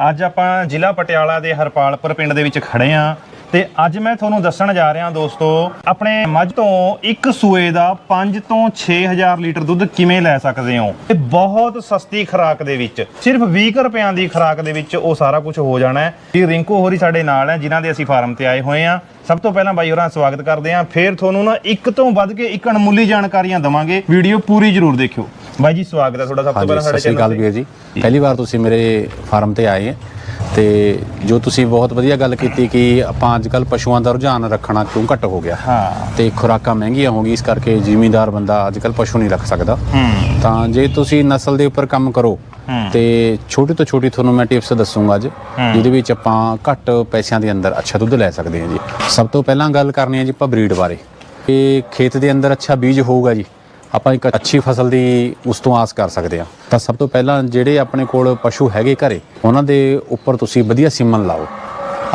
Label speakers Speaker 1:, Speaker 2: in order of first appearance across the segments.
Speaker 1: ਅੱਜ ਆਪਾਂ ਜ਼ਿਲ੍ਹਾ ਪਟਿਆਲਾ ਦੇ ਹਰਪਾਲਪੁਰ ਪਿੰਡ ਦੇ ਵਿੱਚ ਖੜੇ ਆ। ਤੇ ਅੱਜ ਮੈਂ ਤੁਹਾਨੂੰ ਦੱਸਣ ਜਾ ਰਿਹਾ ਦੋਸਤੋ ਆਪਣੇ ਮੱਝ ਤੋਂ ਇੱਕ ਸੂਏ ਦਾ 5 ਤੋਂ 6000 ਲੀਟਰ ਦੁੱਧ ਕਿਵੇਂ ਲੈ ਸਕਦੇ ਹੋ? ਇਹ ਬਹੁਤ ਸਸਤੀ ਖੁਰਾਕ ਦੇ ਵਿੱਚ ਸਿਰਫ 20 ਕੁ ਰੁਪਿਆਂ ਦੀ ਖੁਰਾਕ ਦੇ ਵਿੱਚ ਉਹ ਸਾਰਾ ਕੁਝ ਹੋ ਜਾਣਾ ਹੈ। ਜੀ ਰਿੰਕੂ ਹੋਰੀ ਸਾਡੇ ਨਾਲ ਹੈ ਜਿਨ੍ਹਾਂ ਦੇ ਅਸੀਂ ਫਾਰਮ ਤੇ ਆਏ ਹੋਏ ਆ ਸਭ ਤੋਂ ਪਹਿਲਾਂ ਬਾਈ ਹੋਰਾਂ ਸਵਾਗਤ ਕਰਦੇ ਆ ਫਿਰ ਤੁਹਾਨੂੰ ਨਾ ਇੱਕ ਤੋਂ ਵੱਧ ਕੇ ਇੱਕ ਅਣਮੁੱਲੀ ਜਾਣਕਾਰੀਆਂ ਦਵਾਂਗੇ। ਵੀਡੀਓ ਪੂਰੀ ਜ਼ਰੂਰ ਦੇਖਿਓ। ਬਾਈ ਜੀ ਸਵਾਗਤ ਹੈ ਤੁਹਾਡਾ ਸਭ ਤੋਂ ਪਹਿਲਾਂ
Speaker 2: ਸਤਿ
Speaker 1: ਸਾਡੇ
Speaker 2: ਸ਼੍ਰੀ ਅਕਾਲ
Speaker 1: ਚੈਨਲ
Speaker 2: ਵੀਰ ਜੀ। ਪਹਿਲੀ ਵਾਰ ਤੁਸੀਂ ਮੇਰੇ ਫਾਰਮ ਤੇ ਆਏ ਹੈ। ਤੇ ਜੋ ਤੁਸੀਂ ਬਹੁਤ ਵਧੀਆ ਗੱਲ ਕੀਤੀ ਕਿ ਆਪਾਂ ਅੱਜ ਕੱਲ ਪਸ਼ੂਆਂ ਦਾ ਰੁਝਾਨ ਰੱਖਣਾ ਕਿਉਂ ਘੱਟ ਹੋ ਗਿਆ।
Speaker 1: ਹਾਂ।
Speaker 2: ਤੇ ਖੁਰਾਕਾਂ ਮਹਿੰਗੀਆਂ ਹੋ ਗਈ ਇਸ ਕਰਕੇ ਜ਼ਿਮੀਂਦਾਰ ਬੰਦਾ ਅੱਜ ਕੱਲ ਪਸ਼ੂ ਨਹੀਂ ਰੱਖ ਸਕਦਾ।
Speaker 1: ਹੂੰ।
Speaker 2: ਤਾਂ ਜੇ ਤੁਸੀਂ ਨਸਲ ਦੇ ਉੱਪਰ ਕੰਮ ਕਰੋ। ਤੇ ਛੋਟੀ ਤੋਂ ਛੋਟੀ ਤੁਹਾਨੂੰ ਮੈਂ ਟਿਪਸ ਦੱਸੂਗਾ ਅੱਜ ਜਿਹਦੇ ਵਿੱਚ ਆਪਾਂ ਘੱਟ ਪੈਸਿਆਂ ਦੇ ਅੰਦਰ ਅੱਛਾ ਦੁੱਧ ਲੈ ਸਕਦੇ ਹਾਂ ਜੀ। ਸਭ ਤੋਂ ਪਹਿਲਾਂ ਗੱਲ ਕਰਨੀ ਹੈ ਜੀ ਆਪਾਂ ਬਰੀਡ ਬਾਰੇ। ਇਹ ਖੇਤ ਦੇ ਅੰਦਰ ਅੱਛਾ ਬੀਜ ਹੋਊਗਾ ਜੀ। ਆਪਾਂ ਇੱਕ ਅੱਛੀ ਫਸਲ ਦੀ ਉਸ ਤੋਂ ਆਸ ਕਰ ਸਕਦੇ ਹਾਂ। ਤਾਂ ਸਭ ਤੋਂ ਪਹਿਲਾਂ ਜਿਹੜੇ ਆਪਣੇ ਕੋਲ ਪਸ਼ੂ ਹੈਗੇ ਘਰੇ ਉਹਨਾਂ ਦੇ ਉੱਪਰ ਤੁਸੀਂ ਵਧੀਆ ਸੀਮਨ ਲਾਓ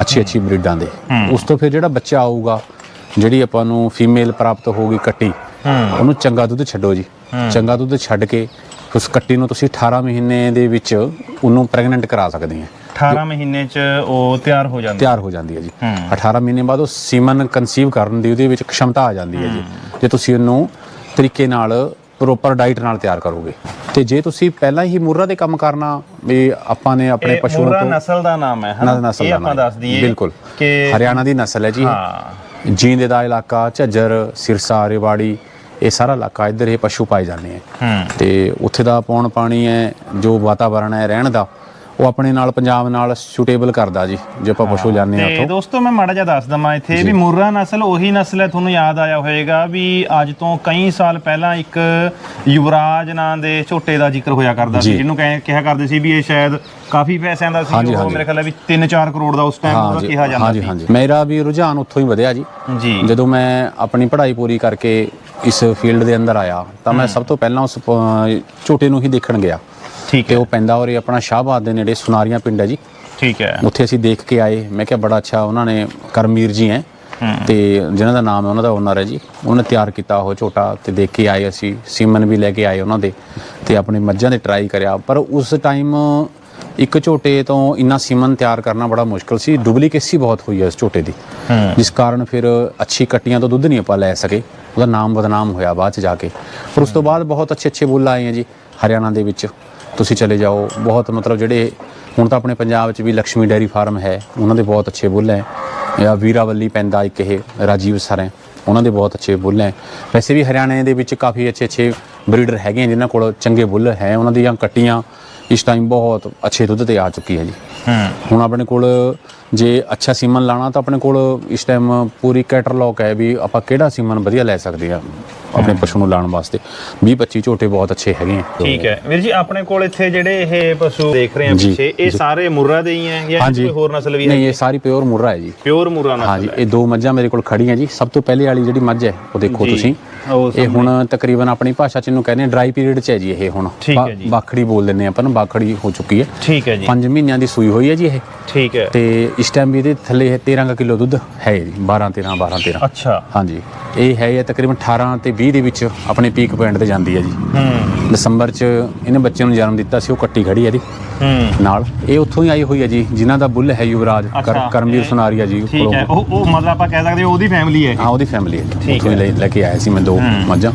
Speaker 2: ਅੱਛੀ ਅੱਛੀ ਬਰੀਡਾਂ ਦੇ। ਉਸ ਤੋਂ ਫਿਰ ਜਿਹੜਾ ਬੱਚਾ ਆਊਗਾ ਜਿਹੜੀ ਆਪਾਂ ਨੂੰ ਫੀਮੇਲ ਪ੍ਰਾਪਤ ਹੋਊਗੀ ਕੱਟੀ ਉਹਨੂੰ ਚੰਗਾ ਦੁੱਧ ਛੱਡੋ ਜੀ। ਚੰਗਾ ਦੁੱਧ ਛੱਡ ਕੇ ਉਸ ਕੱਟੀ ਨੂੰ ਤੁਸੀਂ 18 ਮਹੀਨੇ ਦੇ ਵਿੱਚ ਉਹਨੂੰ ਪ੍ਰੈਗਨੈਂਟ ਕਰਾ ਸਕਦੇ ਆ
Speaker 1: 18 ਮਹੀਨੇ ਚ ਉਹ ਤਿਆਰ ਹੋ ਜਾਂਦੀ
Speaker 2: ਤਿਆਰ ਹੋ ਜਾਂਦੀ ਹੈ ਜੀ।
Speaker 1: ਹੂੰ।
Speaker 2: 18 ਮਹੀਨੇ ਬਾਅਦ ਉਹ ਸੀਮਨ ਕਨਸੀਵ ਕਰਨ ਦੀ ਉਹਦੇ ਵਿੱਚ ਖਮਤਾ ਆ ਜਾਂਦੀ ਹੈ ਜੀ। ਜੇ ਤੁਸੀਂ ਉਹਨੂੰ ਤਰੀਕੇ ਨਾਲ ਪ੍ਰੋਪਰ ਡਾਈਟ ਨਾਲ ਤਿਆਰ ਕਰੋਗੇ। ਤੇ ਜੇ ਤੁਸੀਂ ਪਹਿਲਾਂ ਹੀ ਮੁਰਰਾ ਦੇ ਕੰਮ ਕਰਨਾ ਵੀ ਆਪਾਂ ਨੇ ਆਪਣੇ ਪਸ਼ੂਆਂ ਤੋਂ
Speaker 1: ਨਸਲ ਦਾ ਨਾਮ ਹੈ ਹਨਾ?
Speaker 2: ਨ- ਨਸਲ
Speaker 1: ਇਹ
Speaker 2: ਦਾ
Speaker 1: ਆਪਾਂ
Speaker 2: ਹੈ।
Speaker 1: ਦੱਸ ਦਈਏ
Speaker 2: ਬਿਲਕੁਲ।
Speaker 1: ਕਿ
Speaker 2: ਹਰਿਆਣਾ ਦੀ ਨਸਲ ਹੈ ਜੀ।
Speaker 1: ਹਾਂ।
Speaker 2: ਜੀਂਦ ਦਾ ਇਲਾਕਾ ਝੱਜਰ ਸਿਰਸਾ ਰੇਵਾੜੀ ਇਹ ਸਾਰਾ ਇਲਾਕਾ ਇੱਧਰ ਇਹ ਪਸ਼ੂ ਪਾਏ ਜਾਂਦੇ ਆ
Speaker 1: ਹੂੰ।
Speaker 2: ਤੇ ਉੱਥੇ ਦਾ ਪੌਣ ਪਾਣੀ ਹੈ ਜੋ ਵਾਤਾਵਰਣ ਹੈ ਰਹਿਣ ਦਾ ਉਹ ਆਪਣੇ ਨਾਲ ਪੰਜਾਬ ਨਾਲ ਸੂਟੇਬਲ ਕਰਦਾ ਜੀ ਜੇ ਆਪਾਂ ਪਸ਼ੂ ਜਾਂਦੇ ਆ
Speaker 1: ਤੇ
Speaker 2: ਉੱਥੋਂ।
Speaker 1: ਦੋਸਤੋ ਮੈਂ ਮਾੜਾ ਜਿਹਾ ਦੱਸ ਦਵਾਂ ਇੱਥੇ ਵੀ ਮੁਰਰਾ ਨਸਲ ਉਹੀ ਨਸਲ ਹੈ ਤੁਹਾਨੂੰ ਯਾਦ ਆਇਆ ਹੋਵੇਗਾ ਵੀ ਅੱਜ ਤੋਂ ਕਈ ਸਾਲ ਪਹਿਲਾਂ ਇੱਕ ਯੁਵਰਾਜ ਨਾਂ ਦੇ ਝੋਟੇ ਦਾ ਜ਼ਿਕਰ ਹੋਇਆ ਕਰਦਾ ਸੀ
Speaker 2: ਜੀ।
Speaker 1: ਜਿਹਨੂੰ ਕਹਿ- ਕਿਹਾ ਕਰਦੇ ਸੀ ਵੀ ਇਹ ਸ਼ਾਇਦ ਕਾਫੀ ਪੈਸਿਆਂ ਦਾ ਸੀ
Speaker 2: ਹਾਂਜੀ,
Speaker 1: ਉਹ
Speaker 2: ਹਾਂਜੀ।
Speaker 1: ਮੇਰੇ ਖਿਆਲ ਹੈ ਵੀ 3-4 ਕਰੋੜ ਦਾ ਉਸ ਟਾਈਮ ਉਹਦਾ ਕਿਹਾ ਜਾਂਦਾ ਸੀ।
Speaker 2: ਹਾਂਜੀ। ਮੇਰਾ ਵੀ ਰੁਝਾਨ ਉੱਥੋਂ ਹੀ ਵਧਿਆ ਜੀ।
Speaker 1: ਜੀ।
Speaker 2: ਜਦੋਂ ਮੈਂ ਆਪਣੀ ਪੜ੍ਹਾਈ ਪੂਰੀ ਕਰਕੇ ਇਸ ਫੀਲਡ ਦੇ ਅੰਦਰ ਆਇਆ ਤਾਂ ਮੈਂ ਸਭ ਤੋਂ ਪਹਿਲਾਂ ਉਸ ਪ- ਝੋਟੇ ਨੂੰ ਹੀ ਦੇਖਣ ਗਿਆ।
Speaker 1: ਠੀਕ ਹੈ।
Speaker 2: ਉਹ ਪੈਂਦਾ ਔਰ ਆਪਣਾ ਸ਼ਾਹਬਾਦ ਦੇ ਨੇੜੇ ਸੁਨਾਰੀਆਂ ਪਿੰਡ ਹੈ ਜੀ।
Speaker 1: ਠੀਕ ਹੈ।
Speaker 2: ਉੱਥੇ ਅਸੀਂ ਦੇਖ ਕੇ ਆਏ। ਮੈਂ ਕਿਹਾ ਬੜਾ ਅੱਛਾ ਉਹਨਾਂ ਨੇ ਕਰਮਵੀਰ ਜੀ ਹੈ। ਤੇ ਜਿਨ੍ਹਾਂ ਦਾ ਨਾਮ ਹੈ ਉਹਨਾਂ ਦਾ ਓਨਰ ਹੈ ਜੀ। ਉਹਨਾਂ ਤਿਆਰ ਕੀਤਾ ਉਹ ਝੋਟਾ ਤੇ ਦੇਖ ਕੇ ਆਏ ਅਸੀਂ। ਸੀਮਨ ਵੀ ਲੈ ਕੇ ਆਏ ਉਹਨਾਂ ਦੇ ਤੇ ਆਪਣੇ ਮੱਝਾਂ ਦੇ ਟਰਾਈ ਕਰਿਆ। ਪਰ ਉਸ ਟਾਈਮ ਇੱਕ ਝੋਟੇ ਤੋਂ ਇੰਨਾ ਸੀਮਨ ਤਿਆਰ ਕਰਨਾ ਬੜਾ ਮੁਸ਼ਕਲ ਸੀ। ਡੁਪਲੀਕੇਸੀ ਬਹੁਤ ਹੋਈ ਹੈ ਇਸ ਝੋਟੇ ਦੀ। ਜਿਸ ਕਾਰਨ ਫਿਰ ਅੱਛੀ ਕੱਟੀਆਂ ਤੋਂ ਦੁੱਧ ਨਹੀਂ ਆਪਾਂ ਲੈ ਸਕੇ। ਉਹਦਾ ਨਾਮ ਬਦਨਾਮ ਹੋਇਆ ਬਾਅਦ ਚ ਜਾ ਕੇ। ਪਰ ਉਸ ਤੋਂ ਬਾਅਦ ਬਹੁਤ ਅੱਛੇ ਅੱਛੇ ਬੁੱਲ ਆਏ ਆ ਜੀ ਹਰਿਆਣਾ ਦੇ ਵਿੱਚ। ਤੁਸੀਂ ਚਲੇ ਜਾਓ। ਬਹੁਤ ਮਤਲਬ ਜਿਹੜੇ ਹੁਣ ਤਾਂ ਆਪਣੇ ਪੰਜਾਬ ਵਿੱਚ ਵੀ ਲక్ష్ਮੀ ਡੈਰੀ ਫਾਰਮ ਹੈ ਉਹਨਾਂ ਦੇ ਬਹੁਤ ਅੱਛੇ ਬੁੱਲ ਹੈ। ਜਾਂ ਵੀਰਾਵੱਲੀ ਪੈਂਦਾ ਇੱਕ ਇਹ ਰਾਜੀਵ ਸਰ ਹੈ ਉਹਨਾਂ ਦੇ ਬਹੁਤ ਅੱਛੇ ਬੁੱਲ ਹੈ। ਵੈਸੇ ਵੀ ਹਰਿਆਣੇ ਦੇ ਵਿੱਚ ਕਾਫੀ ਅੱਛੇ ਅੱਛੇ ਬਰੀਡਰ ਹੈਗੇ ਜਿਨ੍ਹਾਂ ਕੋਲ ਚੰਗੇ ਬੁੱਲ ਹੈ। ਉਹਨਾਂ ਦੀਆਂ ਕੱਟੀਆਂ ਇਸ ਟਾਈਮ ਬਹੁਤ ਅੱਛੇ ਦੁੱਧ ਤੇ ਆ ਚੁੱਕੀ ਹੈ ਜੀ। ਹੁਣ ਆਪਣੇ ਕੋਲ ਜੇ ਅੱਛਾ ਸੀਮਨ ਲਾਣਾ ਤਾਂ ਆਪਣੇ ਕੋਲ ਇਸ ਟਾਈਮ ਪੂਰੀ ਕੈਟਲੌਗ ਹੈ ਵੀ ਆਪਾਂ ਕਿਹੜਾ ਸੀਮਨ ਵਧੀਆ ਲੈ ਸਕਦੇ ਆ ਆਪਣੇ ਪਸ਼ੂ ਨੂੰ ਲਾਉਣ ਵਾਸਤੇ। 20 25 ਝੋਟੇ ਬਹੁਤ ਅੱਛੇ ਹੈਗੇ ਆ।
Speaker 1: ਠੀਕ ਹੈ। ਵੀਰ ਜੀ ਆਪਣੇ ਕੋਲ ਇੱਥੇ ਜਿਹੜੇ ਇਹ ਪਸ਼ੂ ਦੇਖ ਰਹੇ ਆ ਪਿੱਛੇ ਇਹ ਸਾਰੇ ਮੁਰਰਾ ਦੇ ਹੀ ਹੈ ਜਾਂ ਕੋਈ ਹੋਰ ਨਸਲ ਵੀ ਹੈ?
Speaker 2: ਨਹੀਂ ਇਹ ਸਾਰੀ ਪਿਓਰ ਮੁਰਰਾ ਹੈ ਜੀ।
Speaker 1: ਪਿਓਰ ਮੁਰਰਾ ਨਸਲ
Speaker 2: ਹਾਂਜੀ ਇਹ ਦੋ ਮੱਝਾਂ ਮੇਰੇ ਕੋਲ ਖੜੀਆਂ ਜੀ। ਸਭ ਤੋਂ ਪਹਿਲੇ ਵਾਲੀ ਜਿਹੜੀ ਮੱਝ ਹੈ ਉਹ ਦੇਖੋ ਤੁਸੀਂ। ਇਹ ਹੁਣ ਤਕਰੀਬਨ ਆਪਣੀ ਭਾਸ਼ਾ ਚ ਇਹਨੂੰ ਕਹਿੰਦੇ ਆ ਡਰਾਈ ਪੀਰੀਅਡ ਚ ਹੈ ਜੀ ਇਹ ਹੁਣ। ਬਾਖੜੀ ਬੋਲ ਦਿੰਦੇ ਆਪਾਂ ਨੂੰ ਬਾਖੜੀ ਹੋ ਚੁੱਕੀ ਹੈ।
Speaker 1: ਠੀਕ ਹੈ ਜੀ।
Speaker 2: 5 ਮਹੀਨਿਆਂ ਦੀ ਸੂਈ ਹੋਈ ਹੈ ਜੀ ਇਹ।
Speaker 1: ਠੀਕ ਹੈ।
Speaker 2: ਤੇ ਇਸ ਟਾਈਮ ਵੀ ਇਹਦੇ ਥੱਲੇ ਇਹ 13 ਕਿਲੋ ਦੁੱਧ ਹੈ ਜੀ 12 13 12 13
Speaker 1: ਅੱਛਾ।
Speaker 2: ਹਾਂਜੀ। ਇਹ ਹੈ ਇਹ ਤਕਰੀਬਨ 18 ਤੇ 20 ਦੇ ਵਿੱਚ ਆਪਣੇ ਪੀਕ ਪੁਆਇੰਟ ਤੇ ਜਾਂਦੀ ਹੈ ਜੀ।
Speaker 1: ਹੂੰ।
Speaker 2: ਦਸੰਬਰ ਚ ਇਹਨੇ ਬੱਚੇ ਨੂੰ ਜਨਮ ਦਿੱਤਾ ਸੀ ਉਹ ਕੱਟੀ ਖੜੀ ਹੈ ਇਹਦੀ।
Speaker 1: ਹੂੰ।
Speaker 2: ਨਾਲ ਇਹ ਉੱਥੋਂ ਹੀ ਆਈ ਹੋਈ ਹੈ ਜੀ ਜਿਨ੍ਹਾਂ ਦਾ ਬੁੱਲ ਹੈ ਯੁਵਰਾਜ ਕਰ-
Speaker 1: ਅੱਛਾ,
Speaker 2: ਕਰਮਵੀਰ
Speaker 1: ਇਹ-
Speaker 2: ਸੁਨਾਰੀਆ ਜੀ
Speaker 1: ਠੀਕ ਹੈ। ਉਹ ਉਹ ਮਤਲਬ ਆਪਾਂ ਕਹਿ ਸਕਦੇ ਹਾਂ ਉਹਦੀ ਫੈਮਿਲੀ ਹੈ
Speaker 2: ਹਾਂ ਉਹਦੀ ਫੈਮਿਲੀ ਹੈ।
Speaker 1: ਠੀਕ
Speaker 2: ਉੱਥੋਂ ਹੀ ਲੈ ਲੈ ਕੇ ਆਇਆ ਸੀ ਮੈਂ ਦੋ ਮੱਝਾਂ।